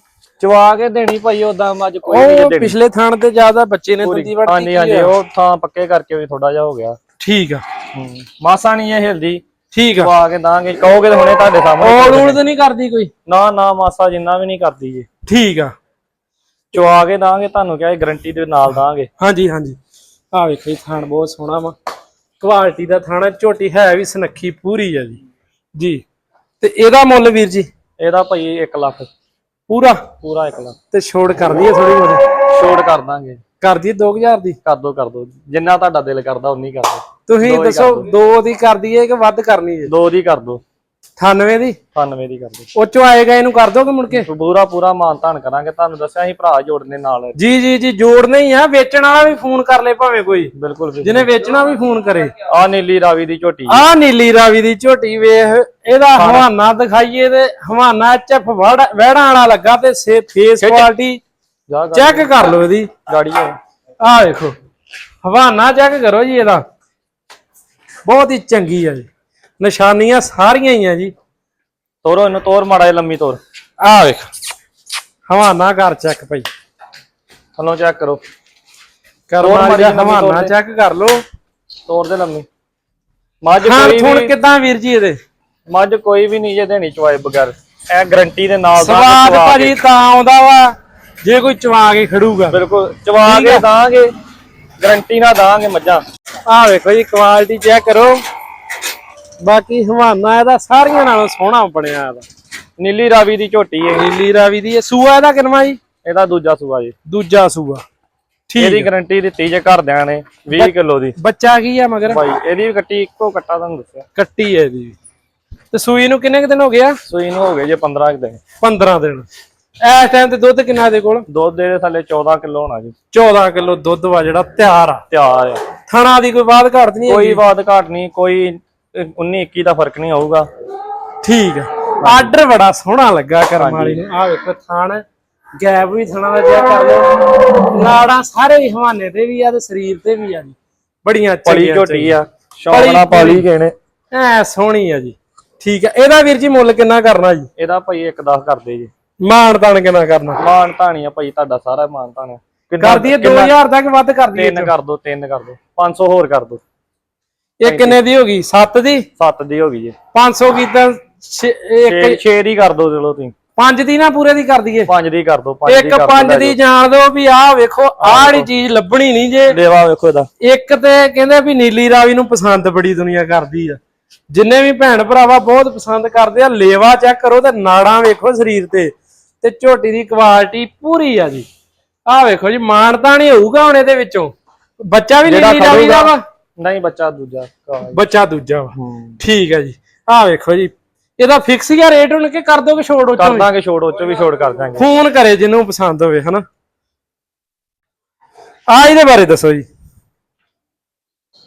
ਚਵਾ ਕੇ ਦੇਣੀ ਭਾਈ ਉਦਾਂ ਅੱਜ ਕੋਈ ਨਹੀਂ ਦੇਣੀ। ਪਿਛਲੇ ਥਾਣ ਤੇ ਜ਼ਿਆਦਾ ਬੱਚੇ ਨੇ ਦੰਦੀ ਵੜ ਹਾਂਜੀ ਹਾਂਜੀ ਉਹ ਥਾਂ ਪੱਕੇ ਕਰਕੇ ਵੀ ਥੋੜਾ ਜਿਹਾ ਹੋ ਗਿਆ। ਠੀਕ ਆ। ਹੂੰ। ਮਾਸਾ ਨਹੀਂ ਇਹ ਹਿਲਦੀ। ਠੀਕ ਆ। ਚਵਾ ਕੇ ਦਾਂਗੇ। ਕਹੋਗੇ ਤਾਂ ਹੁਣੇ ਤੁਹਾਡੇ ਸਾਹਮਣੇ ਔਲ ਊਲ ਤਾਂ ਨਹੀਂ ਕਰਦੀ ਕੋਈ। ਨਾ ਨਾ ਮਾਸਾ ਜਿੰਨਾ ਵੀ ਨਹੀਂ ਕਰਦੀ ਜੀ। ਠੀਕ ਆ। ਚਵਾ ਕੇ ਦਾਂਗੇ ਤੁਹਾਨੂੰ ਕਿਹਾ ਗਾਰੰਟੀ ਦੇ ਨਾਲ ਦਾਂਗੇ। ਹਾਂਜੀ ਹਾਂਜੀ। ਆ ਵੇਖੋ ਜੀ ਥਾਣ ਬਹੁਤ ਸੋਹਣਾ ਵਾ। ਕੁਆਲਿਟੀ ਦਾ ਥਾਣਾ ਝੋਟੀ ਹੈ ਵੀ ਸਨੱਖੀ ਪੂਰੀ ਆ ਜੀ। ਜੀ। ਤੇ ਇਹਦਾ ਮੁੱਲ ਵੀਰ ਜੀ? ਇਹਦਾ ਭਾਈ 1 ਲੱਖ। ਪੂਰਾ? ਪੂਰਾ 1 ਲੱਖ। ਤੇ ਛੋੜ ਕਰ ਦਈਏ ਥੋੜੀ ਬਹੁਤੀ? ਛੋੜ ਕਰ ਦਾਂਗੇ। ਕਰ ਦਈਏ 2000 ਦੀ? ਕਰ ਦੋ ਕਰ ਦੋ। ਜਿੰਨਾ ਤੁਹਾਡਾ ਦਿਲ ਕਰਦਾ ਉਨੀ ਕਰ ਦੋ। ਤੁਸੀਂ ਹੀ ਦੱਸੋ ਦੋ। ਦੀ ਕਰ ਦਈਏ ਕਿ ਵੱਧ ਕਰਨੀ ਹੈ ਦੋ ਦੀ ਕਰ ਦੋ। 98 ਦੀ? 98 ਦੀ ਕਰ ਦੋ ਉਹ ਚੋਂ ਆਏਗਾ ਇਹਨੂੰ ਕਰ ਦੋਗੇ ਮੁੜ ਕੇ? ਪੂਰਾ ਪੂਰਾ ਮਾਨ ਤਾਨ ਕਰਾਂਗੇ ਤੁਹਾਨੂੰ ਦੱਸਿਆ ਅਸੀਂ ਭਰਾ ਜੋੜਨੇ ਨਾਲ। ਜੀ ਜੀ ਜੀ ਜੋੜਨੇ ਹੀ ਆ ਵੇਚਣ ਵਾਲਾ ਵੀ ਫੋਨ ਕਰ ਲੇ ਭਾਵੇਂ ਕੋਈ। ਬਿਲਕੁਲ ਜਿਹਨੇ ਵੇਚਣਾ ਵੀ ਫੋਨ ਕਰੇ। ਆ ਨੀਲੀ ਰਾਵੀ ਦੀ ਝੋਟੀ। ਆ ਨੀਲੀ ਰਾਵੀ ਦੀ ਝੋਟੀ ਵੇਖ ਇਹਦਾ ਹਵਾਨਾ ਦਿਖਾਈਏ ਤੇ ਹਵਾਨਾ ਐਚਐਫ ਵਹਿੜਾਂ ਵਾਲਾ ਲੱਗਾ ਤੇ ਫੇਸ ਕੁਆਲਿਟੀ ਚੈੱਕ ਕਰ ਲਓ ਇਹਦੀ। ਗਾੜੀ ਆ ਵੇਖੋ ਹਵਾਨਾ ਚੈੱਕ ਕਰੋ ਜੀ ਇਹਦਾ। ਬਹੁਤ ਹੀ ਚੰਗੀ ਆ ਜੀ। ਨਿਸ਼ਾਨੀਆਂ ਸਾਰੀਆਂ ਹੀ ਆ ਜੀ। ਤੋਰੋ ਇਹਨੂੰ ਤੋਰ ਮਾੜਾ ਜਿਹਾ ਲੰਮੀ ਤੋਰ। ਆਹ ਵੇਖ ਹਵਾਨਾ ਕਰ ਚੈੱਕ ਭਾਈ। ਥੱਲੋਂ ਚੈੱਕ ਕਰੋ। ਕਰਮਾ ਮਾੜੀ ਹਵਾਨਾ। ਚੈੱਕ ਕਰ ਲਓ। ਤੋਰ ਦੇ ਲੰਮੀ। ਮੱਝ ਕੋਈ ਹੁਣ ਕਿਦਾਂ ਵੀਰ ਜੀ ਇਹਦੇ? ਮੱਝ ਕੋਈ ਵੀ ਨਹੀਂ ਜੇ ਦੇਣੀ ਚਵਾਏ ਬਗੈਰ। ਇਹ ਗਾਰੰਟੀ ਦੇ ਨਾਲ ਸਵਾਦ। ਭਾਜੀ ਤਾਂ ਆਉਂਦਾ ਵਾ। ਜੇ ਕੋਈ ਚਵਾ ਕੇ ਖੜੂਗਾ। ਬਿਲਕੁਲ ਚਵਾ ਕੇ ਆ। ਦਾਂਗੇ। ਗਾਰੰਟੀ ਨਾਲ ਦਾਂਗੇ ਮੱਝਾਂ। ਆਹ ਵੇਖੋ ਜੀ ਕੁਆਲਿਟੀ ਚੈੱਕ ਕਰੋ। ਬਾਕੀ ਹਵਾਨਾ ਇਹਦਾ ਸਾਰੀਆਂ ਨਾਲੋਂ ਸੋਹਣਾ ਬਣਿਆ ਇਹਦਾ। ਨੀਲੀ ਰਾਵੀ ਦੀ ਝੋਟੀ ਹੈ ਨੀਲੀ ਰਾਵੀ ਦੀ ਇਹ। ਸੂਆ ਇਹਦਾ ਕਿੰਨਾ ਜੀ? ਇਹਦਾ ਦੂਜਾ ਸੂਆ ਜੀ। ਦੂਜਾ ਸੂਆ। ਇਹਦੀ ਠੀਕ ਗਾਰੰਟੀ ਦਿੱਤੀ ਜੇ ਘਰਦਿਆਂ ਨੇ 20 ਕਿਲੋ ਦੀ। ਬੱਚਾ ਕੀ ਆ ਮਗਰ? ਭਾਈ ਇਹਦੀ ਵੀ ਕੱਟੀ ਇੱਕੋ ਕੱਟਾ ਤੁਹਾਨੂੰ ਦੱਸਿਆ। ਕੱਟੀ ਹੈ ਇਹਦੀ। ਤੇ ਸੂਈ ਨੂੰ ਕਿੰਨੇ ਦਿਨ ਹੋ ਗਿਆ ਸੂਈ ਨੂੰ ਹੋ ਗਏ ਜੇ 15 ਕੁ ਦਿਨ। 15 ਦਿਨ। ਇਸ ਟਾਈਮ ਤੇ ਦੁੱਧ ਕਿੰਨਾ ਦੇ ਕੋਲ? ਦੁੱਧ ਦੇ ਥੱਲੇ 14 ਕਿਲੋ ਹੋਣਾ ਜੀ। 14 ਕਿਲੋ ਦੁੱਧ ਵਾ ਜਿਹੜਾ ਤਿਆਰ ਆ। ਤਿਆਰ ਆ। ਥਣਾ ਦੀ ਕੋਈ ਬਾਤ ਘਾਟ ਨਹੀਂ ਕੋਈ ਬਾਤ ਘਾਟ ਨਹੀਂ ਕੋਈ 19 21 ਦਾ ਫ਼ਰਕ ਨਹੀਂ ਆਊਗਾ। ਠੀਕ ਆ। ਆਰਡਰ ਬੜਾ ਸੋਹਣਾ ਲੱਗਾ ਕਰਮ ਵਾਲੀ ਨੂੰ। ਆ ਵੇਖੋ ਥਾਣ ਗੈਪ ਵੀ ਥਣਾ ਦਾ ਚੈੱਕ ਕਰ ਲਓ। ਨਾੜਾਂ ਸਾਰੇ ਹਵਾਨੇ ਤੇ ਵੀ ਆ ਤੇ ਸਰੀਰ ਤੇ ਵੀ ਆ ਜੀ। ਬੜੀਆਂ ਪਲੀ ਚੰਗੀਆਂ ਝੋਟੀ ਆ। ਪਲੀ- ਸ਼ੌਂਕਣਾ ਪਾਲੀ। ਨੇ। ਐ ਸੋਹਣੀ ਆ ਜੀ। ਠੀਕ ਆ। ਇਹਦਾ ਵੀਰ ਜੀ ਮੁੱਲ ਕਿੰਨਾ ਕਰਨਾ ਜੀ? ਇਹਦਾ ਭਾਈ ਇੱਕ 10 ਕਰਦੇ ਜੀ। ਮਾਣ ਤਾਣ ਕਿੰਨਾ ਕਰਨਾ? ਮਾਨ ਧਾਣੀ ਆ ਭਾਈ ਤੁਹਾਡਾ ਸਾਰਾ ਮਾਨ ਕਿੰਨਾ ਕਰ ਦਈਏ 2000 ਤੱਕ ਵੱਧ ਕਰ ਦਈਏ ਤਿੰਨ ਕਰ ਦੋ ਤਿੰਨ ਕਰ ਦੋ। 500 ਹੋਰ ਕਰ ਦੋ। ਇਹ ਕਿੰਨੇ ਦੀ ਹੋ ਗਈ? 7 ਦੀ? 7 ਦੀ ਹੋ ਗਈ ਜੀ। 500 ਕੀਤਾ ਛੇ- ਇੱਕ 6 6 ਦੀ ਕਰ ਦੋ ਚਲੋ ਤੁਸੀਂ। 5 ਦੀ ਨਾ ਪੂਰੇ ਦੀ ਕਰ ਦਈਏ। 5 ਦੀ ਕਰ ਦੋ 5 ਦੀ ਇੱਕ ਕਰ 5 ਦੀ ਜਾਣ ਦਿਓ ਵੀ ਆਹ ਵੇਖੋ ਆਹ ਜਿਹੜੀ ਚੀਜ਼ ਲੱਭਣੀ ਨਹੀਂ ਜੇ। ਦੇਵਾ ਵੇਖੋ ਇਹਦਾ। ਇੱਕ ਤੇ ਕਹਿੰਦੇ ਵੀ ਨੀਲੀ ਰਾਵੀ ਨੂੰ ਪਸੰਦ ਬੜੀ ਦੁਨੀਆ ਕਰਦੀ ਆ। ਜਿੰਨੇ ਵੀ ਭੈਣ ਭਰਾਵਾ ਬਹੁਤ ਪਸੰਦ ਕਰਦੇ ਆ ਲੇਵਾ ਚੈੱਕ ਕਰੋ ਤੇ ਨਾੜਾਂ ਵੇਖੋ ਸਰੀਰ ਤੇ। ਤੇ ਝੋਟੀ ਦੀ ਕੁਆਲਿਟੀ ਪੂਰੀ ਆ ਜੀ। ਆਹ ਵੇਖੋ ਜੀ ਮਾਨਤਾ ਨਹੀਂ ਹੋਊਗਾ ਹੁਣ ਇਹਦੇ ਵਿੱਚੋਂ। ਬੱਚਾ ਵੀ ਨੀਲੀ ਰਾਵੀ ਦਾ ਵਾ। ਨਹੀਂ ਬੱਚਾ ਦੂਜਾ ਕਾਲਾ। ਬੱਚਾ ਦੂਜਾ ਵਾ। ਹੂੰ। ਠੀਕ ਹੈ ਜੀ। ਆਹ ਵੇਖੋ ਜੀ। ਇਹਦਾ ਫਿਕਸ ਹੀ ਆ ਰੇਟ ਹੁਣ ਕਿ ਕਰ ਦੋਗੇ ਛੋੜ ਕਰ ਦਾਂਗੇ ਛੋੜ ਉਹ ਚੋਂ ਵੀ ਛੋੜ ਕਰ ਦਾਂਗੇ। ਫੋਨ ਕਰੇ ਜਿਹਨੂੰ ਪਸੰਦ ਹੋਵੇ ਹਨਾ। ਆ ਇਹਦੇ ਬਾਰੇ ਦੱਸੋ ਜੀ।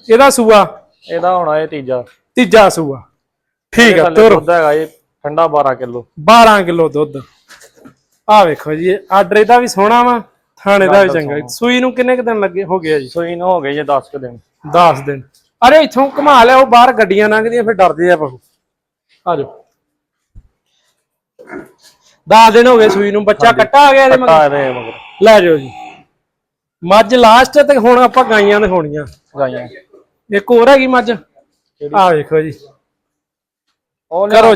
ਇਹਦਾ ਸੂਆ? ਇਹਦਾ ਹੋਣਾ ਇਹ ਤੀਜਾ। ਤੀਜਾ ਸੂਆ। ਠੀਕ ਆ ਤੁਰ। ਦੁੱਧ ਹੈਗਾ ਇਹ ਠੰਡਾ 12 ਕਿਲੋ। 12 ਕਿਲੋ ਦੁੱਧ। ਆ ਵੇਖੋ ਜੀ ਆਰਡਰ ਇਹਦਾ ਵੀ ਸੋਹਣਾ ਵਾ ਥਾਣੇ ਦਾ ਵੀ ਚੰਗਾ। ਸੂਈ ਨੂੰ ਕਿੰਨੇ ਕੁ ਦਿਨ ਲੱਗੇ? ਹੋ ਗਿਆ ਜੀ। ਸੂਈ ਨੂੰ ਹੋ ਗਏ ਜੇ 10 ਕੁ ਦਿਨ। 10 ਦਿਨ। ਅਰੇ ਇੱਥੋਂ ਘੁਮਾ ਲਿਆ ਉਹ ਬਾਹਰ ਗੱਡੀਆਂ ਲੰਘਦੀਆਂ ਫਿਰ ਡਰਦੇ ਆ ਬਹੁ। ਆ ਜਾਓ। 10 ਦਿਨ ਹੋ ਗਏ ਸੂਈ ਨੂੰ ਬੱਚਾ ਕੱਟਾ ਆ ਗਿਆ ਇਹਦੇ ਮਗਰ? ਆ ਇਹਦੇ ਮਗਰ। ਲੈ ਜਾਓ ਜੀ। ਮੱਝ ਲਾਸਟ ਤੇ ਹੁਣ ਆਪਾਂ ਗਾਈਆਂ ਦਿਖਾਉਣੀਆਂ। ਗਾਈਆਂ। ਇੱਕ ਹੋਰ ਹੈਗੀ ਮੱਝ। ਆ ਵੇਖੋ ਜੀ। ਕਰੋ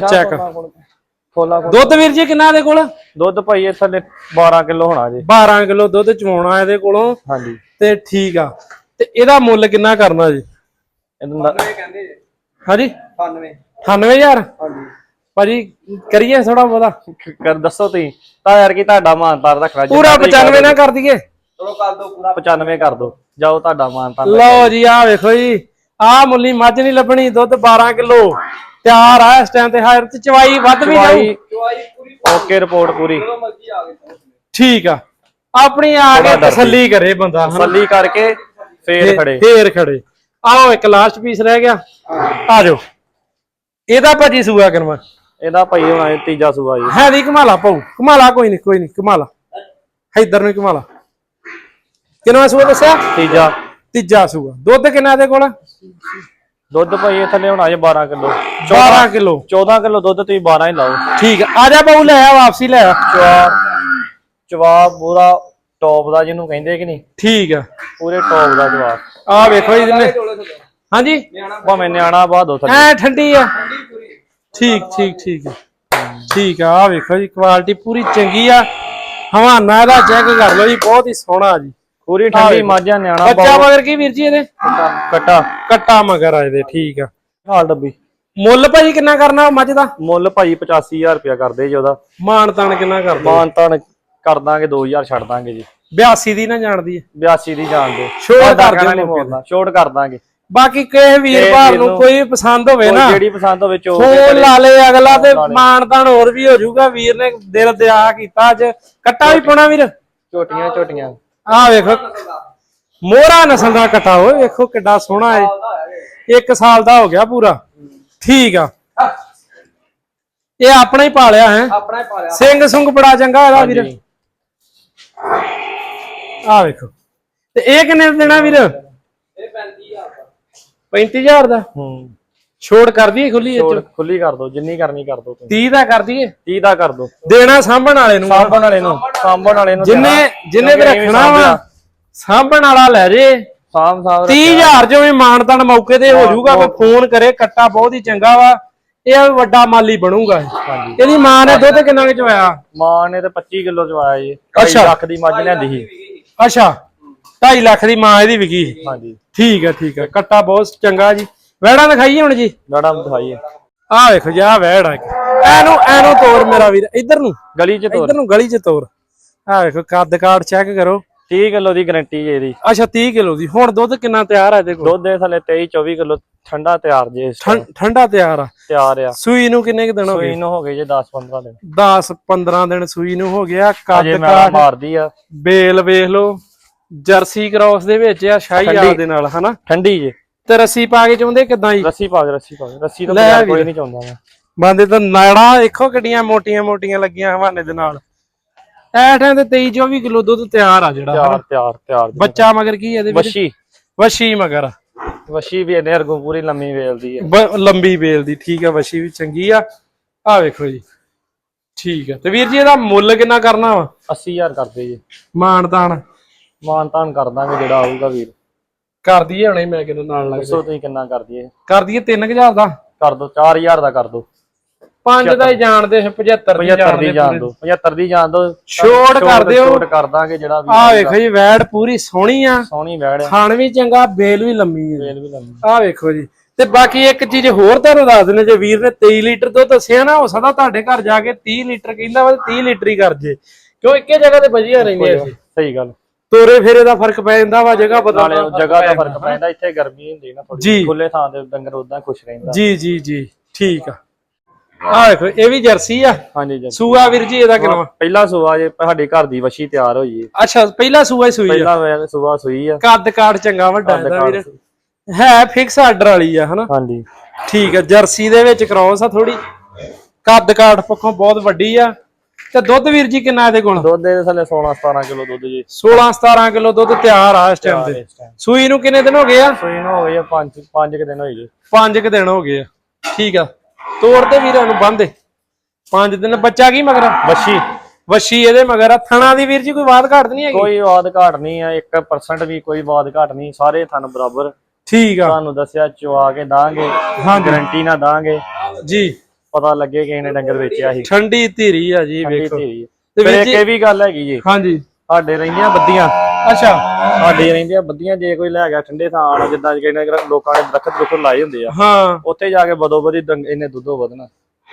ਖੋਲਾ ਦੁੱਧ ਵੀਰ ਜੀ ਕਿੰਨਾ ਇਹਦੇ ਕੋਲ? ਦੁੱਧ ਭਾਈ ਇਹ ਥੱਲੇ 12 ਕਿਲੋ ਹੋਣਾ ਜੀ। 12 ਕਿਲੋ ਦੁੱਧ ਚਵਾਉਣਾ ਇਹਦੇ ਕੋਲੋਂ। ਹਾਂਜੀ। ਤੇ ਠੀਕ ਆ। ਤੇ ਇਹਦਾ ਮੁੱਲ ਕਿੰਨਾ ਕਰਨਾ ਜੀ? ਇਹਦਾ ਹਾਂਜੀ? 98 98000 ਹਾਂਜੀ। ਭਾਜੀ ਕਰੀਏ ਥੋੜਾ ਬਹੁਤਾ। ਕਰ ਦੱਸੋ ਤੁਸੀਂ। ਤਾਂ ਯਾਰ ਕੀ ਤੁਹਾਡਾ ਮਾਨਤਾਰ ਰੱਖਣਾ ਪੂਰਾ 95 ਨਾ ਕਰ। ਦਈਏ। ਚਲੋ ਕਰ ਦੋ ਪੂਰਾ। 95 ਕਰ ਦੋ ਜਾਓ ਤੁਹਾਡਾ ਮਾਨਤਾਰ ਲਓ ਜੀ। ਆ ਵੇਖੋ ਜੀ। ਆ ਮੁੱਲੀ ਮੱਝ ਨਹੀਂ ਲੱਭਣੀ ਦੁੱਧ 12 ਕਿਲੋ। ਤਿਆਰ ਆ ਇਸ ਟਾਈਮ ਤੇ ਹਾਇਰ ਤੇ ਚਵਾਈ ਵੱਧ ਵੀ ਜਾਊ। ਓਕੇ ਰਿਪੋਰਟ ਪੂਰੀ ਠੀਕ ਆ। ਆਪਣੀ ਆ ਕੇ ਤਸੱਲੀ ਕਰੇ ਬੰਦਾ ਤਸੱਲੀ ਕਰਕੇ ਫੇਰ ਖੜੇ। ਫੇਰ ਖੜੇ। ਆਓ ਇੱਕ ਲਾਸਟ ਪੀਸ ਰਹਿ ਗਿਆ। ਆ ਜਾਓ। ਇਹਦਾ ਭਾਜੀ ਸੂਆ ਕਰਵਾ ਇਹਦਾ ਭਾਈ ਹੋਣਾ ਇਹ ਤੀਜਾ ਸੂਆ ਜੀ। ਹੈ ਦੀ ਕਮਾਲਾ ਪਾਉ ਕਮਾਲਾ ਕੋਈ ਨਹੀਂ ਕੋਈ ਨਹੀਂ ਕਮਾਲਾ ਇਧਰ ਨੂੰ ਕਮਾਲਾ ਕਿੰਨਾ ਸੂਆ ਦੱਸਿਆ? ਤੀਜਾ। ਤੀਜਾ ਸੂਆ। ਦੁੱਧ ਕਿੰਨਾ ਇਹਦੇ ਕੋਲ? ਦੁੱਧ ਭਾਈ ਇਹ ਥੱਲੇ ਹੋਣਾ ਜੇ 12 ਕਿਲੋ। 12 ਕਿਲੋ। 14 ਕਿਲੋ ਦੁੱਧ ਤੁਸੀਂ 12 ਹੀ ਲਾਓ। ਠੀਕ ਆ ਆ ਜਾ ਬਾਊ ਲੈ ਆ ਵਾਪਸੀ ਲੈ ਆ। ਚਵਾ ਜਵਾਬ ਪੂਰਾ ਟੌਪ ਦਾ ਜਿਹਨੂੰ ਕਹਿੰਦੇ ਕਿ ਨਹੀਂ? ਠੀਕ ਆ। ਪੂਰੇ ਟੌਪ ਦਾ ਜਵਾਬ ਆ ਵੇਖੋ ਜੀ ਇਹਨੇ ਹਾਂਜੀ? ਭਾਵੇਂ ਨਿਆਣਾ ਬਾਦ ਹੋ ਥੱਲੇ ਐ ਠੰਡੀ ਆ। ਠੀਕ ਠੀਕ ਠੀਕ ਆ। ਠੀਕ ਆ ਆ ਵੇਖੋ ਜੀ ਕੁਆਲਿਟੀ ਪੂਰੀ ਚੰਗੀ ਆ। ਹਵਾਨਾ ਇਹਦਾ ਚੈੱਕ ਕਰ ਲਓ ਜੀ ਬਹੁਤ ਹੀ ਸੋਹਣਾ ਜੀ। ਪੂਰੀ ਠੰਡੀ ਮਾਝਾ ਨਿਆਣਾ ਬੱਚਾ ਮਗਰ ਕੀ ਵੀਰ ਜੀ ਇਹਦੇ? ਕੱਟਾ। ਕੱਟਾ। ਮਗਰ ਆ ਇਹਦੇ ਠੀਕ ਆ। ਹਾਲ ਡੱਬੀ। ਮੁੱਲ ਭਾਜੀ ਕਿੰਨਾ ਕਰਨਾ ਮੱਝ ਦਾ? ਮੁੱਲ ਭਾਈ 85000 ਰੁਪਇਆ ਕਰਦੇ ਜੀ ਉਹਦਾ। ਮਾਨ ਤਾਨ ਕਿੰਨਾ ਕਰਦੇ? ਮਾਨ ਤਾਨ ਕਰ ਦਾਂਗੇ 2000 ਛੱਡ ਦਾਂਗੇ ਜੀ। 82 ਦੀ ਨਾ ਜਾਣਦੀ ਹੈ। 82 ਦੀ ਜਾਣ ਦੋ ਛੋੜ ਕਰ ਦਿਓ ਛੋੜ ਕਰ ਦਾਂਗੇ। ਬਾਕੀ ਕਿਸੇ ਵੀਰ ਭਾਰ ਨੂੰ ਕੋਈ ਪਸੰਦ ਹੋਵੇ ਨਾ ਜਿਹੜੀ ਪਸੰਦ ਹੋਵੇ ਚੋ ਫੋਨ ਲਾ ਲੇ ਅਗਲਾ ਤੇ ਮਾਨ ਤਾਨ ਹੋਰ ਵੀ ਹੋ ਜਾਊਗਾ। ਵੀਰ ਨੇ ਦਿਲ ਦਿਆ ਕੀਤਾ ਅੱਜ। ਕੱਟਾ ਵੀ ਪਾਉਣਾ ਵੀਰ? ਝੋਟੀਆਂ ਝੋਟੀਆਂ। ਆਹ ਵੇਖੋ। ਮੋਹਰਾ ਨਸਲ ਦਾ ਕੱਟਾ। ਓਏ ਵੇਖੋ ਕਿੱਡਾ ਸੋਹਣਾ ਹੈ ਇੱਕ ਸਾਲ ਦਾ ਹੋ ਗਿਆ ਪੂਰਾ। ਠੀਕ ਆ। ਇਹ ਆਪਣਾ ਹੀ ਪਾਲਿਆ ਹੈ। ਆਪਣਾ ਹੀ ਪਾਲਿਆ। ਸਿੰਘ ਸੁੰਗ ਬੜਾ ਚੰਗਾ ਇਹਦਾ ਵੀਰ। ਆਹ ਵੇਖੋ। ਤੇ ਇਹ ਕਿੰਨੇ ਦਾ ਦੇਣਾ ਵੀਰ? ਇਹ 35000 ਦਾ। 35000 ਦਾ ਹੂੰ। ਛੋੜ ਕਰ ਦਈਏ ਖੁੱਲੀ ਇਹ ਛੋੜ ਚ ਖੁੱਲੀ ਕਰ ਦੋ ਜਿੰਨੀ ਕਰਨੀ ਕਰ ਦੋ ਤੁਸੀਂ। 30 ਦਾ ਕਰ ਦਈਏ? 30 ਦਾ ਕਰ ਦੋ। ਦੇਣਾ ਸਾਂਭਣ ਵਾਲੇ ਨੂੰ। ਸਾਂਭਣ ਵਾਲੇ ਨੂੰ ਸਾਂਭਣ ਵਾਲੇ ਨੂੰ ਜਿੰਨੇ। ਜਿੰਨੇ ਕਿਉਂਕਿ ਰੱਖਣਾ ਵਾ ਸਾਂਭਣ ਵਾਲਾ ਲੈ ਜੇ। ਸਾਂਭ ਸਾਂਭ 30000 ਜੋ ਵੀ ਮਾਨਤਾਨ ਮੌਕੇ ਤੇ ਹੋ ਜਾਊਗਾ ਕੋਈ ਫੋਨ ਕਰੇ ਕੱਟਾ ਬਹੁਤ ਹੀ ਚੰਗਾ ਵਾ। ਇਹ ਵੱਡਾ ਮਾਲੀ ਬਣੂਗਾ ਇਹ। ਹਾਂਜੀ। ਇਹਦੀ ਮਾਂ ਨੇ ਦੁੱਧ ਕਿੰਨਾ ਕੁ ਚਵਾਇਆ ਮਾਂ ਨੇ ਤੇ 25 ਕਿਲੋ ਚਵਾਇਆ ਜੀ। ਅੱਛਾ। 2 ਲੱਖ ਦੀ ਮੱਝ ਲੈਂਦੀ ਸੀ ਅੱਛਾ। 2.5 ਲੱਖ ਦੀ ਮਾਂ ਇਹਦੀ ਵਿਕੀ। ਹਾਂਜੀ। ਠੀਕ ਹੈ ਠੀਕ ਹੈ ਕੱਟਾ ਬਹੁਤ ਚੰਗਾ ਜੀ। ਵੈੜਾਂ ਦਿਖਾਈਏ ਹੁਣ ਜੀ। ਡਾੜਾ ਦਿਖਾਈਏ। ਆਹ ਵੇਖੋ ਜੀ ਆਹ ਵੈੜ ਆ ਇੱਕ। ਐਨੂੰ ਐਨੂੰ ਤੋੜ ਮੇਰਾ ਵੀਰ। ਇੱਧਰ ਨੂੰ। ਗਲੀ ਚ ਤੋਰ। ਇੱਧਰ ਨੂੰ ਗਲੀ 'ਚ ਤੋੜ ਆਹ ਵੇਖੋ ਕੱਦ ਕਾਠ ਚੈੱਕ ਕਰੋ। 30 ਕਿਲੋ ਦੀ ਗਾਰੰਟੀ ਜੀ ਇਹਦੀ। ਅੱਛਾ 30 ਕਿਲੋ ਦੀ। ਹੁਣ ਦੁੱਧ ਕਿੰਨਾ ਤਿਆਰ ਆ ਇਹਦੇ ਕੋਲ? ਦੁੱਧ ਦੇ ਥੱਲੇ 23 24 ਕਿਲੋ ਠੰਡਾ ਤਿਆਰ ਜੇ ਇਸ ਠੰਡਾ ਤਿਆਰ ਆ? ਤਿਆਰ ਆ। ਸੂਈ ਨੂੰ ਕਿੰਨੇ ਕੁ ਦਿਨ ਹੋ ਗਏ? ਸੂਈ ਨੂੰ ਹੋ ਗਏ ਜੇ 10 15 ਦਿਨ। 10 15 ਦਿਨ ਸੂਈ ਨੂੰ ਹੋ ਗਿਆ। ਕੱਦ ਅਜੇ ਮੈਂ ਕਾਠ ਮਾਰਦੀ ਆ। ਬੇਲ ਵੇਖ ਲਓ। ਜਰਸੀ ਕ੍ਰਾਸ ਦੇ ਵਿੱਚ ਆ ਸ਼ਾਹੀ ਠੰਡੀ। ਆਲ ਦੇ ਨਾਲ ਹਨਾ? ਠੰਡੀ ਜੇ। ਤੇ ਰੱਸੀ ਪਾ ਕੇ ਚਾਹੁੰਦੇ ਕਿਦਾਂ ਜੀ? ਰੱਸੀ ਪਾ ਦੇ ਰੱਸੀ ਪਾ ਦੇ ਰੱਸੀ ਤੋਂ ਲੈ ਬਗੈਰ ਵੀਰ। ਕੋਈ ਨਹੀਂ ਚਾਹੁੰਦਾ ਮੈਂ। ਬੰਦੇ ਤਾਂ ਨਾੜਾ ਦੇਖੋ ਕਿੱਡੀਆਂ ਮੋਟੀਆਂ ਮੋਟੀਆਂ ਲੱਗੀਆਂ ਹਵਾਨੇ ਦੇ ਨਾਲ। ਐ ਟਾਂ ਤੇ 23 24 ਕਿਲੋ ਦੁੱਧ ਤਿਆਰ ਆ ਜਿਹੜਾ ਤਿਆਰ ਤਿਆਰ ਤਿਆਰ। ਬੱਚਾ ਮਗਰ ਕੀ ਇਹਦੇ ਵਿੱਚ? ਵੱਛੀ। ਵਸ਼ੀ ਮਗਰ। ਵੱਛੀ ਵੀ ਇਹਨੇ ਅਰਗੋਂ ਪੂਰੀ ਲੰਮੀ ਵੇਲਦੀ ਹੈ ਲੰਬੀ ਬੇਲ ਦੀ ਠੀਕ ਆ ਵਸ਼ੀ ਵੀ ਚੰਗੀ ਆ। ਆ ਵੇਖੋ ਜੀ। ਠੀਕ ਆ। ਤੇ ਵੀਰ ਜੀ ਇਹਦਾ ਮੁੱਲ ਕਿੰਨਾ ਕਰਨਾ ਵਾ? 80000 ਕਰਦੇ ਜੀ। ਮਾਨ ਤਾਨ ਮਾਨ ਤਾਨ ਕਰ ਦਾਂਗੇ ਜਿਹੜਾ ਆਊਗਾ ਵੀਰ। ਕਰ ਦਈਏ ਹੁਣੇ ਮੈਂ ਕਿਹਨੂੰ ਨਾਲ ਲੱਗ ਦੱਸੋ ਤੁਸੀਂ ਕਿੰਨਾ ਕਰ ਦਈਏ। ਕਰ ਦਈਏ 3000 ਦਾ? ਕਰ ਦੋ 4000 ਦਾ ਕਰ ਦੋ। ਪੰਜ ਦਾ ਹੀ ਜਾਣਦੇ 75 ਦੀ 75 ਦੀ ਜਾਣਦੇ ਜਾਣ ਦੋ। 75 ਦੀ ਜਾਣ ਦੋ। ਛੋੜ ਕਰ ਦਿਓ। ਛੋੜ ਕਰ ਦਾਂਗੇ ਜਿਹੜਾ ਵੀ ਆ ਵੇਖੋ ਜੀ ਵੈੜ ਪੂਰੀ ਸੋਹਣੀ ਆ। ਸੋਹਣੀ ਵੈੜ ਹੈ ਖਾਣ ਵੀ ਚੰਗਾ ਬੇਲ ਵੀ ਲੰਮੀ ਹੈ ਵੇਲ ਵੀ ਲੰਮੀ। ਆ ਵੇਖੋ ਜੀ। ਤੇ ਬਾਕੀ ਇੱਕ ਚੀਜ਼ ਹੋਰ ਤੁਹਾਨੂੰ ਦੱਸ ਦਿੰਦੇ ਜੇ ਵੀਰ ਨੇ 23 ਲੀਟਰ ਦੁੱਧ ਦੱਸਿਆ ਨਾ ਹੋ ਸਕਦਾ ਤੁਹਾਡੇ ਘਰ ਜਾ ਕੇ 30 ਲੀਟਰ ਕਹਿੰਦਾ ਵਾ ਤੇ 30 ਲੀਟਰ ਹੀ ਕਰ ਜੇ। ਕਿਉਂ ਇੱਕੇ ਜਗ੍ਹਾ ਤੇ ਵਧੀਆ ਰਹਿੰਦੇ ਅਸੀਂ? ਸਹੀ ਗੱਲ। ਤੋਰੇ ਫੇਰੇ ਦਾ ਫ਼ਰਕ ਪੈ ਜਾਂਦਾ ਵਾ ਜਗ੍ਹਾ ਉਹ ਜਗ੍ਹਾ ਦਾ ਫ਼ਰਕ ਪੈਂਦਾ ਇੱਥੇ ਗਰਮੀ ਹੁੰਦੀ ਨਾ। ਥੋੜੀ ਖੁੱਲੇ ਥਾਂ ਤੇ ਡੰਗਰ ਉਦਾਂ ਖੁਸ਼ ਰਹਿੰਦਾ। ਜੀ ਜੀ ਜੀ। ਠੀਕ ਆ। ਆ ਵੇਖੋ ਇਹ ਵੀ ਜਰਸੀ ਆ। ਹਾਂਜੀ ਜੀ ਸੂਆ ਵੀਰ ਜੀ ਇਹਦਾ ਕਿੰਨਾ ਪਹਿਲਾ ਸੂਆ ਜੇ ਸਾਡੇ ਘਰ ਦੀ ਵਛੀ ਤਿਆਰ ਹੋਈ ਹੈ ਅੱਛਾ ਪਹਿਲਾ ਸੂਆ ਹੀ ਸੂਈ ਆ? ਪਹਿਲਾ ਸੂਆ ਸੂਈ ਆ। ਕੱਦ ਕਾਠ ਚੰਗਾ ਵੱਡਾ ਇਹਦਾ ਵੀਰ। ਹੈ ਫਿਕਸ ਆਰਡਰ ਵਾਲੀ ਆ ਹਨਾ? ਹਾਂਜੀ। ਠੀਕ ਆ ਜਰਸੀ ਦੇ ਵਿੱਚ ਕ੍ਰੋਸ ਆ ਥੋੜੀ ਕੱਦ ਕਾਠ ਪੱਖੋਂ ਬਹੁਤ ਵੱਡੀ ਆ। ਤੇ ਦੁੱਧ ਵੀਰ ਜੀ ਕਿੰਨਾ ਇਹਦੇ ਕੋਲ? ਦੁੱਧ ਦੇ ਥੱਲੇ 16 17 ਕਿਲੋ ਦੁੱਧ ਜੀ। 16 17 ਕਿਲੋ ਦੁੱਧ ਤਿਆਰ ਆ ਇਸ ਟਾਈਮ ਤੇ। ਸੂਈ ਨੂੰ ਕਿੰਨੇ ਦਿਨ ਹੋ ਗਏ ਆ? ਸੂਈ ਨੂੰ ਹੋ ਗਈ ਆ ਪੰਜ ਪੰਜ ਕੁ ਦਿਨ ਹੋਈ ਜੀ। ਪੰਜ ਕੁ ਦਿਨ ਹੋ ਗਏ ਆ। ਠੀਕ ਆ। ਤੋੜ ਤੇ ਵੀਰਾਂ ਨੂੰ ਬੰਦੇ ਪੰਜ ਦਿਨ ਬੱਚਾ ਕੀ ਮਗਰ? ਵਛੀ। ਵਸ਼ੀ ਇਹਦੇ ਮਗਰ ਆ। ਥਣਾ ਦੀ ਵੀਰ ਜੀ ਕੋਈ ਬਾਤ ਘਾਟ ਨਹੀਂ ਹੈਗੀ? ਕੋਈ ਵਾਦ ਘਾਟ ਨਹੀਂ ਆ 1% ਵੀ ਕੋਈ ਵਾਦ ਘਾਟ ਨਹੀਂ। ਸਾਰੇ ਥਨ ਬਰਾਬਰ। ਠੀਕ ਆ। ਤੁਹਾਨੂੰ ਦੱਸਿਆ ਚਵਾ ਕੇ ਦਾਂਗੇ ਗਾਰੰਟੀ ਨਾ ਦਾਂਗੇ। ਜੀ। ਪਤਾ ਲੱਗੇ ਕਿ ਇਹਨੇ ਡੰਗਰ ਵੇਚਿਆ ਸੀ। ਠੰਡੀ ਧੀਰੀ ਆ ਜੀ ਵੇਖੋ। ਤੇ ਵੀਰ ਜੀ ਇਹ ਵੀ ਗੱਲ ਹੈਗੀ ਜੀ। ਹਾਂਜੀ। ਸਾਡੇ ਰਹਿੰਦੀਆਂ ਬੱਦੀਆਂ ਅੱਛਾ। ਸਾਡੇ ਰਹਿੰਦੀਆਂ ਬੱਦੀਆਂ ਜੇ ਕੋਈ ਲੈ ਗਿਆ ਠੰਡੇ ਥਾਂ ਆਣਾ ਜਿੱਦਾਂ ਕਹਿੰਦੇ ਲੋਕਾਂ ਨੇ ਦਰਖਤ ਦੁੱਖ ਲਾਏ ਹੁੰਦੇ ਆ। ਹਾਂ। ਉੱਥੇ ਜਾ ਕੇ ਬਦੋ ਬਦੀ ਡੰਗ- ਇਹਨੇ ਦੁੱਧੋ ਵਧਣਾ।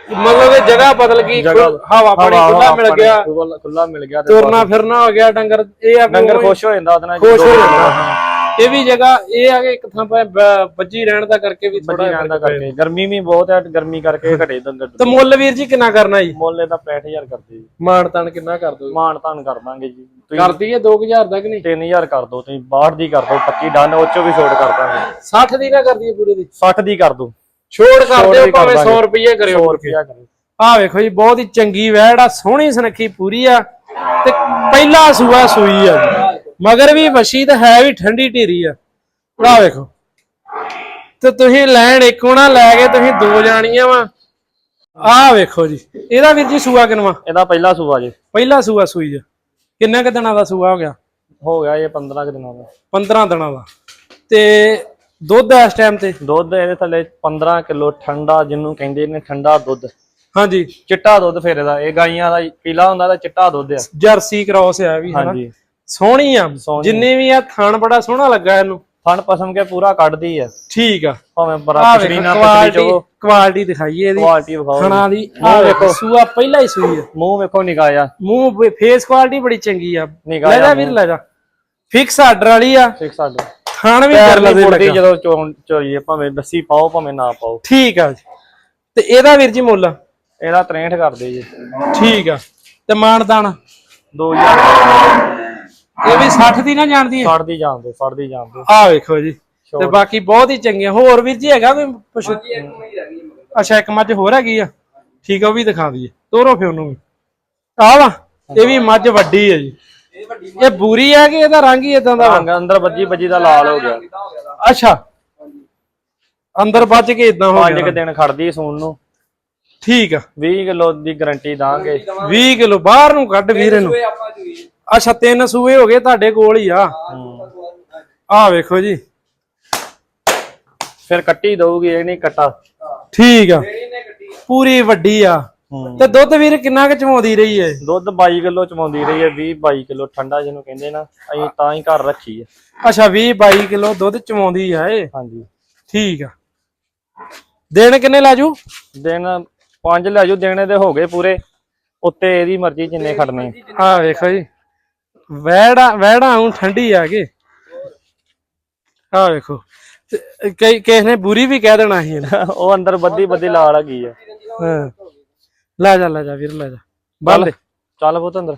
ਮਤਲਬ ਇਹ ਜਗ੍ਹਾ ਬਦਲ ਗਈ ਜਗ੍ਹਾ ਹਵਾ ਪਾਣੀ ਖੁੱਲਾ ਮਿਲ ਗਿਆ। ਖੁੱਲਾ- ਮਿਲ ਗਿਆ ਤੇ ਤੁਰਨਾ ਫਿਰਨਾ ਹੋ ਗਿਆ ਡੰਗਰ ਇਹ ਆ ਵੀ ਡੰਗਰ ਉਹ- ਖੁਸ਼ ਹੋ ਜਾਂਦਾ ਉਹਦੇ ਨਾਲ ਖੁਸ਼ ਹੋ ਜਦੋਂ। ਜਾਂਦਾ ਇਹ ਵੀ ਜਗ੍ਹਾ ਇਹ ਆ ਕਿ ਇੱਕ ਥਾਂ ਪੈ ਬੱਜੀ ਰਹਿਣ ਦਾ ਕਰਕੇ ਵੀ ਥੋੜਾ ਬੱਜੀ ਰਹਿਣ ਦਾ ਕਰਕੇ ਗਰਮੀ ਵੀ ਬਹੁਤ ਹੈ ਗਰਮੀ ਕਰਕੇ ਘਟੇ ਡੰਗਰ ਤੇ ਮੁੱਲ ਵੀਰ ਜੀ ਕਿੰਨਾ ਕਰਨਾ ਜੀ? ਮੁੱਲ ਇਹਦਾ 65000 ਕਰਦੇ ਜੀ। ਮਾਣ ਤਾਣ ਕਿੰਨਾ ਕਰ ਦੋ ਮਾਨ ਤਾਨ ਕਰ ਦਾਂਗੇ ਜੀ। ਕਰਦੀ ਹੈ 2000 ਦਾ ਕਿ ਨਹੀਂ? 3000 ਕਰ ਦੋ ਤੁਸੀਂ 62 ਦੀ ਕਰ ਦੋ ਪੱਕੀ ਡਨ ਉਹ ਚੋਂ ਵੀ ਛੋਟ ਕਰ ਦਾਂਗੇ। 60 ਦੀ ਨਾ ਕਰਦੀ ਪੂਰੇ ਦੀ। 60 ਦੀ ਕਰ ਦੋ ਛੋੜ ਕਰ ਦਿਓ ਭਾਵੇਂ 100 ਦਾਂਗੇ। ਰੁਪਏ ਕਰਿਓ 100 ਮੁੜ ਕੇ। ਰੁਪਿਆ ਕਰੇ ਆਹ ਵੇਖੋ ਜੀ ਬਹੁਤ ਹੀ ਚੰਗੀ ਵੈੜ ਆ ਸੋਹਣੀ ਸੁਨੱਖੀ ਪੂਰੀ ਆ ਤੇ ਪਹਿਲਾ ਸੂਆ ਸੂਈ ਆ ਜੀ। ਮਗਰ ਵੀ ਵਸ਼ੀ ਤੇ ਹੈ ਵੀ ਠੰਡੀ ਢੇਰੀ ਆ। ਆਹ ਵੇਖੋ। ਤੇ ਤੁਸੀਂ ਲੈਣ ਇੱਕੋ ਨਾ ਲੈ ਕੇ ਤੁਸੀਂ ਦੋ ਜਾਣੀਆਂ ਵਾ। ਆਹ ਵੇਖੋ ਜੀ ਇਹਦਾ ਵੀਰ ਜੀ ਸੂਆ ਕਿਨਵਾ ਇਹਦਾ ਪਹਿਲਾ ਸੂਆ ਜੀ। ਪਹਿਲਾ ਸੂਆ ਸੂਈ ਆ। ਕਿੰਨਾ ਕੁ ਦਿਨਾਂ ਦਾ ਸੂਆ ਹੋ ਗਿਆ? ਹੋ ਗਿਆ ਇਹ 15 ਕੁ ਦਿਨਾਂ ਦਾ। 15 ਦਿਨਾਂ ਦਾ। ਤੇ ਦੁੱਧ ਇਸ ਟਾਈਮ ਤੇ? ਦੁੱਧ ਇਹਦੇ ਥੱਲੇ 15 ਕਿਲੋ ਠੰਡਾ ਜਿਹਨੂੰ ਕਹਿੰਦੇ ਨੇ ਠੰਡਾ ਦੁੱਧ। ਹਾਂਜੀ। ਚਿੱਟਾ ਦੁੱਧ ਫਿਰ ਇਹਦਾ। ਇਹ ਗਾਈਆਂ ਦਾ ਪੀਲਾ ਹੁੰਦਾ ਤਾਂ ਚਿੱਟਾ ਦੁੱਧ ਆ। ਜਰਸੀ ਕ੍ਰਾਸ ਆ ਵੀ ਹਨਾ? ਹਾਂਜੀ। ਸੋਹਣੀ ਆ ਸੋਹਣੀ। ਜਿੰਨੇ ਵੀ ਆ ਥਣ ਬੜਾ ਸੋਹਣਾ ਲੱਗਾ ਇਹਨੂੰ। ਫਣ ਪਸਮ ਕੇ ਪੂਰਾ ਕੱਢਦੀ ਆ। ਠੀਕ ਆ। ਭਾਵੇਂ ਬਰਾ ਪਿਛੜੀ ਨਾ ਪਿਛੜੀ ਚੋ ਕੁਆਲਿਟੀ ਦਿਖਾਈਏ ਇਹਦੀ। ਕੁਆਲਿਟੀ ਵਿਖਾਓ ਥਣਾ ਦੀ। ਆ ਵੇਖੋ ਸੂਆ ਪਹਿਲਾ ਹੀ ਸੂਈ ਆ। ਮੂੰਹ ਵੇਖੋ ਨਿਗਾਇਆ ਮੂੰਹ ਫੇਸ ਕੁਆਲਿਟੀ ਬੜੀ ਚੰਗੀ ਆ। ਨਿਗਾਹ ਲੈ ਜਾ ਵੀਰ ਲੈ ਜਾ। ਫਿਕਸ ਆਰਡਰ ਵਾਲੀ ਆ। ਸਿੱਖ ਸਾਡੇ ਥਣ ਵੀ ਕਰ ਪੁੱਟਦੀ ਲੱਗਾ ਜਦੋਂ ਚੋਣ ਚੋਈਏ ਭਾਵੇਂ ਲੱਸੀ ਪਾਓ ਭਾਵੇਂ ਨਾ ਪਾਓ। ਠੀਕ ਆ ਜੀ। ਤੇ ਇਹਦਾ ਵੀਰ ਜੀ ਮੁੱਲ? ਇਹਦਾ 63 ਕਰਦੇ ਜੀ। ਠੀਕ ਆ। ਤੇ ਮਾਨਦਾਨ? 2000 ਇਹ ਵੀ 60 ਦੀ ਨਾ ਜਾਣਦੀ ਹੈ? ਫੜਦੀ ਜਾਂਦੇ ਫੜਦੀ ਜਾਂਦੇ ਆ ਵੇਖੋ ਜੀ ਤੇ ਬਾਕੀ ਬਹੁਤ ਹੀ ਚੰਗੀਆਂ। ਹੋਰ ਵੀਰ ਜੀ ਹੈਗਾ ਕੋਈ ਪਸ਼ੂ ਅੱਛਾ ਇੱਕ ਮੱਝ ਹੋਰ ਹੈਗੀ ਆ। ਠੀਕ ਆ ਉਹ ਵੀ ਦਿਖਾ ਦਈਏ। ਤੋਰੋ ਫਿਰ ਉਹਨੂੰ ਵੀ। ਆ ਵਾ ਇਹ ਵੀ ਮੱਝ ਵੱਡੀ ਹੈ ਜੀ। ਇਹ ਵੱਡੀ ਇਹ ਬੂਰੀ ਹੈ ਕਿ ਇਹਦਾ ਰੰਗ ਹੀ ਇਦਾਂ ਦਾ ਰੰਗ ਅੰਦਰ ਵੱਜੀ ਵੱਜੀ ਦਾ ਲਾਲ ਹੋ ਗਿਆ। ਦਾ? ਅੱਛਾ। ਅੰਦਰ ਵੱਜ ਕੇ ਇਦਾਂ ਹੋ ਪੰਜ ਗਿਆ ਕੁ ਦਿਨ ਖੜਦੀ ਸੂਣ ਨੂੰ। ਠੀਕ ਆ। 20 ਕਿਲੋ ਦੀ ਗਾਰੰਟੀ ਦਾਂਗੇ। 20 ਕਿਲੋ ਬਾਹਰ ਨੂੰ ਕੱਢ ਵੀਰ ਜੂਈ ਅੱਛਾ ਤਿੰਨ ਸੂਏ ਹੋ ਗਏ ਤੁਹਾਡੇ ਕੋਲ ਹੀ ਆ। ਆ ਵੇਖੋ ਜੀ। ਫਿਰ ਕੱਟੀ ਦਊਗੀ ਇਹ ਨਹੀਂ ਕੱਟਾ। ਠੀਕ ਆ। ਪੂਰੀ ਵੱਡੀ ਆ। ਤੇ ਦੁੱਧ ਵੀਰ ਕਿੰਨਾ ਕੁ ਚਵਾਉਂਦੀ ਰਹੀ ਏ? ਦੁੱਧ 22 ਕਿਲੋ ਚਮਾਉਂਦੀ ਰਹੀ ਹੈ 20 22 ਕਿਲੋ ਠੰਡਾ ਜਿਹਨੂੰ ਕਹਿੰਦੇ ਨਾ ਅਸੀਂ ਤਾਂ ਹੀ ਘਰ ਰੱਖੀ ਹੈ ਅੱਛਾ 20 22 ਕਿਲੋ ਦੁੱਧ ਚਵਾਉਂਦੀ ਆ ਇਹ? ਹਾਂਜੀ। ਠੀਕ ਆ। ਦਿਨ ਕਿੰਨੇ ਲਾਜੂ ਦਿਨ ਪੰਜ ਲੈ ਜਾਓ ਦੇਣੇ ਦੇ ਹੋ ਗਏ ਪੂਰੇ। ਉੱਤੇ ਇਹਦੀ ਮਰਜ਼ੀ ਜਿੰਨੇ ਖੜਨੇ। ਆ ਵੇਖੋ ਜੀ। ਵੈੜਾ ਵੈੜਾ ਹੂੰ ਠੰਡੀ ਆ ਕੇ ਆ ਵੇਖੋ। ਕਈ ਕਿਸ ਨੇ ਬੁਰੀ ਵੀ ਕਹਿ ਦੇਣਾ ਸੀ ਇਹਨੂੰ। ਉਹ ਅੰਦਰ ਬੱਦੀ ਬੱਦੀ ਲਾਲ ਹੈਗੀ ਹੈ ਹਾਂ। ਲੈ ਜਾ ਲੈ ਜਾ ਵੀਰ ਲੈ ਜਾ। ਬੰਦ ਚੱਲ ਪੁੱਤ ਅੰਦਰ।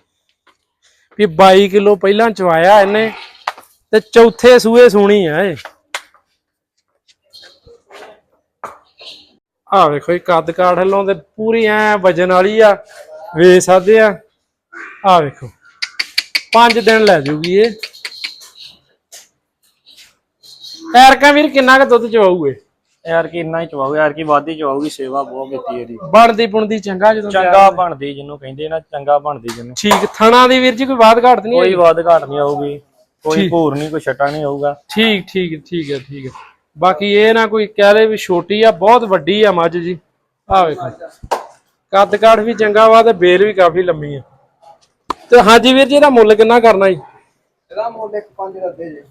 ਵੀ 22 ਕਿਲੋ ਪਹਿਲਾਂ ਚਵਾਇਆ ਇਹਨੇ ਤੇ ਚੌਥੇ ਸੂਏ ਸੂਣੀ ਆ ਇਹ। ਆ ਵੇਖੋ ਇਹ ਕੱਦ ਕਾਠ ਹਲੋਂ ਤੇ ਪੂਰੀ ਐ ਵਜਨ ਵਾਲੀ ਆ ਵੇ ਸਕਦੇ ਆ। ਆ ਵੇਖੋ। 5 ਦਿਨ ਲੈ ਜੂਗੀ ਇਹ। ਐਰਕਾ ਵੀਰ ਕਿੰਨਾ ਕੁ ਦੁੱਧ ਚਵਾਊਗੇ? ਯਾਰ ਕੀ ਇੰਨਾ ਹੀ ਚਵਾਓ ਯਾਰ ਕੀ ਵਾਦੀ ਚਵਾਉਗੀ ਸੇਵਾ ਬਹੁਤ ਕੀਤੀ ਇਹਦੀ। ਬਣਦੀ ਪੁਣਦੀ ਚੰਗਾ ਜਦੋਂ ਚੰਗਾ ਬਣਦੀ ਜਿਹਨੂੰ ਕਹਿੰਦੇ ਨਾ ਚੰਗਾ ਬਣਦੀ ਜਿਹਨੂੰ। ਠੀਕ ਥਣਾ ਦੀ ਵੀਰ ਜੀ ਕੋਈ ਬਾਤ ਘਾਟ ਨਹੀਂ ਕੋਈ ਵਾਦ ਘਾਟ ਨਹੀਂ ਆਊਗੀ ਕੋਈ ਭੂਰ ਨਹੀਂ ਕੋਈ ਛਟਾ ਨਹੀਂ ਆਊਗਾ। ਠੀਕ ਠੀਕ ਠੀਕ ਹੈ ਠੀਕ ਹੈ। ਬਾਕੀ ਇਹ ਨਾ ਕੋਈ ਕਹਿ ਲੈ ਵੀ ਛੋਟੀ ਆ ਬਹੁਤ ਵੱਡੀ ਆ ਮੱਝ ਜੀ। ਆ ਵੇਖੋ। ਕੱਦ ਕਾਠ ਵੀ ਚੰਗਾ ਵਾ ਤੇ ਬੇਲ ਵੀ ਕਾਫੀ ਲੰਮੀ ਆ। ਤੇ ਹਾਂਜੀ ਵੀਰ ਜੀ ਇਹਦਾ ਮੁੱਲ ਕਿੰਨਾ ਕਰਨਾ ਜੀ? ਇਹਦਾ ਮੁੱਲ ਇੱਕ ਪੰਜ ਰੱਦੇ ਜੇ।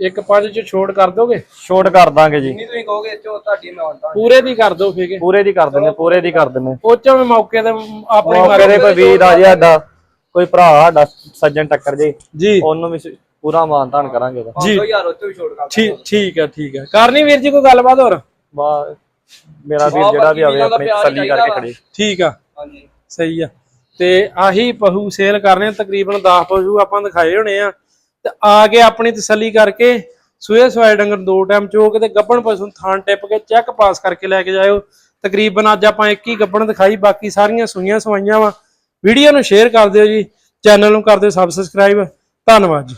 ਇੱਕ ਪੰਜ ਚ ਛੋੜ ਕਰ ਦੋਗੇ? ਛੋਟ ਕਰ ਦਾਂਗੇ ਜੀ। ਨਹੀਂ ਤੁਸੀਂ ਕਹੋਗੇ ਚੋ ਤੁਹਾਡੀ ਮਾਨਤਾ ਪੂਰੇ ਦੀ ਕਰ ਦੋ ਫੇਕੇ ਪੂਰੇ ਦੀ ਕਰ ਦਿੰਦੇ ਪੂਰੇ ਦੀ ਕਰ ਦਿੰਦੇ। ਉਹ ਚ ਵੀ ਮੌਕੇ ਤੇ ਆਪਣੇ ਮੌਕੇ ਦੇ ਕੋਈ ਵੀਰ ਆ ਜੀ ਸਾਡਾ ਕੋਈ ਭਰਾ ਸਾਡਾ ਸੱਜਣ ਟੱਕਰ ਜੇ ਜੀ। ਉਹਨੂੰ ਵੀ ਪੂਰਾ ਮਾਨਤਾਨ ਕਰਾਂਗੇ ਉਹਦਾ ਜੀ। 2000 ਉੱਤੇ ਵੀ ਛੋੜ ਕਰ ਠੀਕ ਠੀਕ ਹੈ ਠੀਕ ਹੈ। ਕਰਨੀ ਵੀਰ ਜੀ ਕੋਈ ਗੱਲਬਾਤ ਹੋਰ? ਬਾ ਮੇਰਾ ਵੀਰ ਜਿਹੜਾ ਵੀ ਆਵੇ ਆਪਣੀ ਤਸੱਲੀ ਕਰਕੇ ਖੜੇ। ਠੀਕ ਆ। ਹਾਂਜੀ। ਸਹੀ ਆ। ਤੇ ਆਹੀ ਪਹੂ ਸੇਲ ਕਰਨੇ ਆ, ਤਕਰੀਬਨ 10 ਪਸ਼ੂ ਆਪਾਂ ਦਿਖਾਏ ਹੋਣੇ ਆ। ਤੇ ਆ ਕੇ ਆਪਣੀ ਤਸੱਲੀ ਕਰਕੇ ਸੂਏ ਸਵਾਏ ਡੰਗਰ ਦੋ ਟਾਈਮ ਚੋ ਕੇ ਤੇ ਗੱਬਣ ਪਸ਼ੂ ਨੂੰ ਥਾਂ ਟਿੱਪ ਕੇ ਚੈੱਕ ਪਾਸ ਕਰਕੇ ਲੈ ਕੇ ਜਾਇਓ। ਤਕਰੀਬਨ ਅੱਜ ਆਪਾਂ ਇੱਕ ਹੀ ਗੱਬਣ ਦਿਖਾਈ ਬਾਕੀ ਸਾਰੀਆਂ ਸੂਈਆਂ ਸਵਾਈਆਂ ਵਾ। ਵੀਡੀਓ ਨੂੰ ਸ਼ੇਅਰ ਕਰ ਦਿਓ ਜੀ ਚੈਨਲ ਨੂੰ ਕਰ ਦਿਓ ਸਬਸਕ੍ਰਾਈਬ। ਧੰਨਵਾਦ ਜੀ।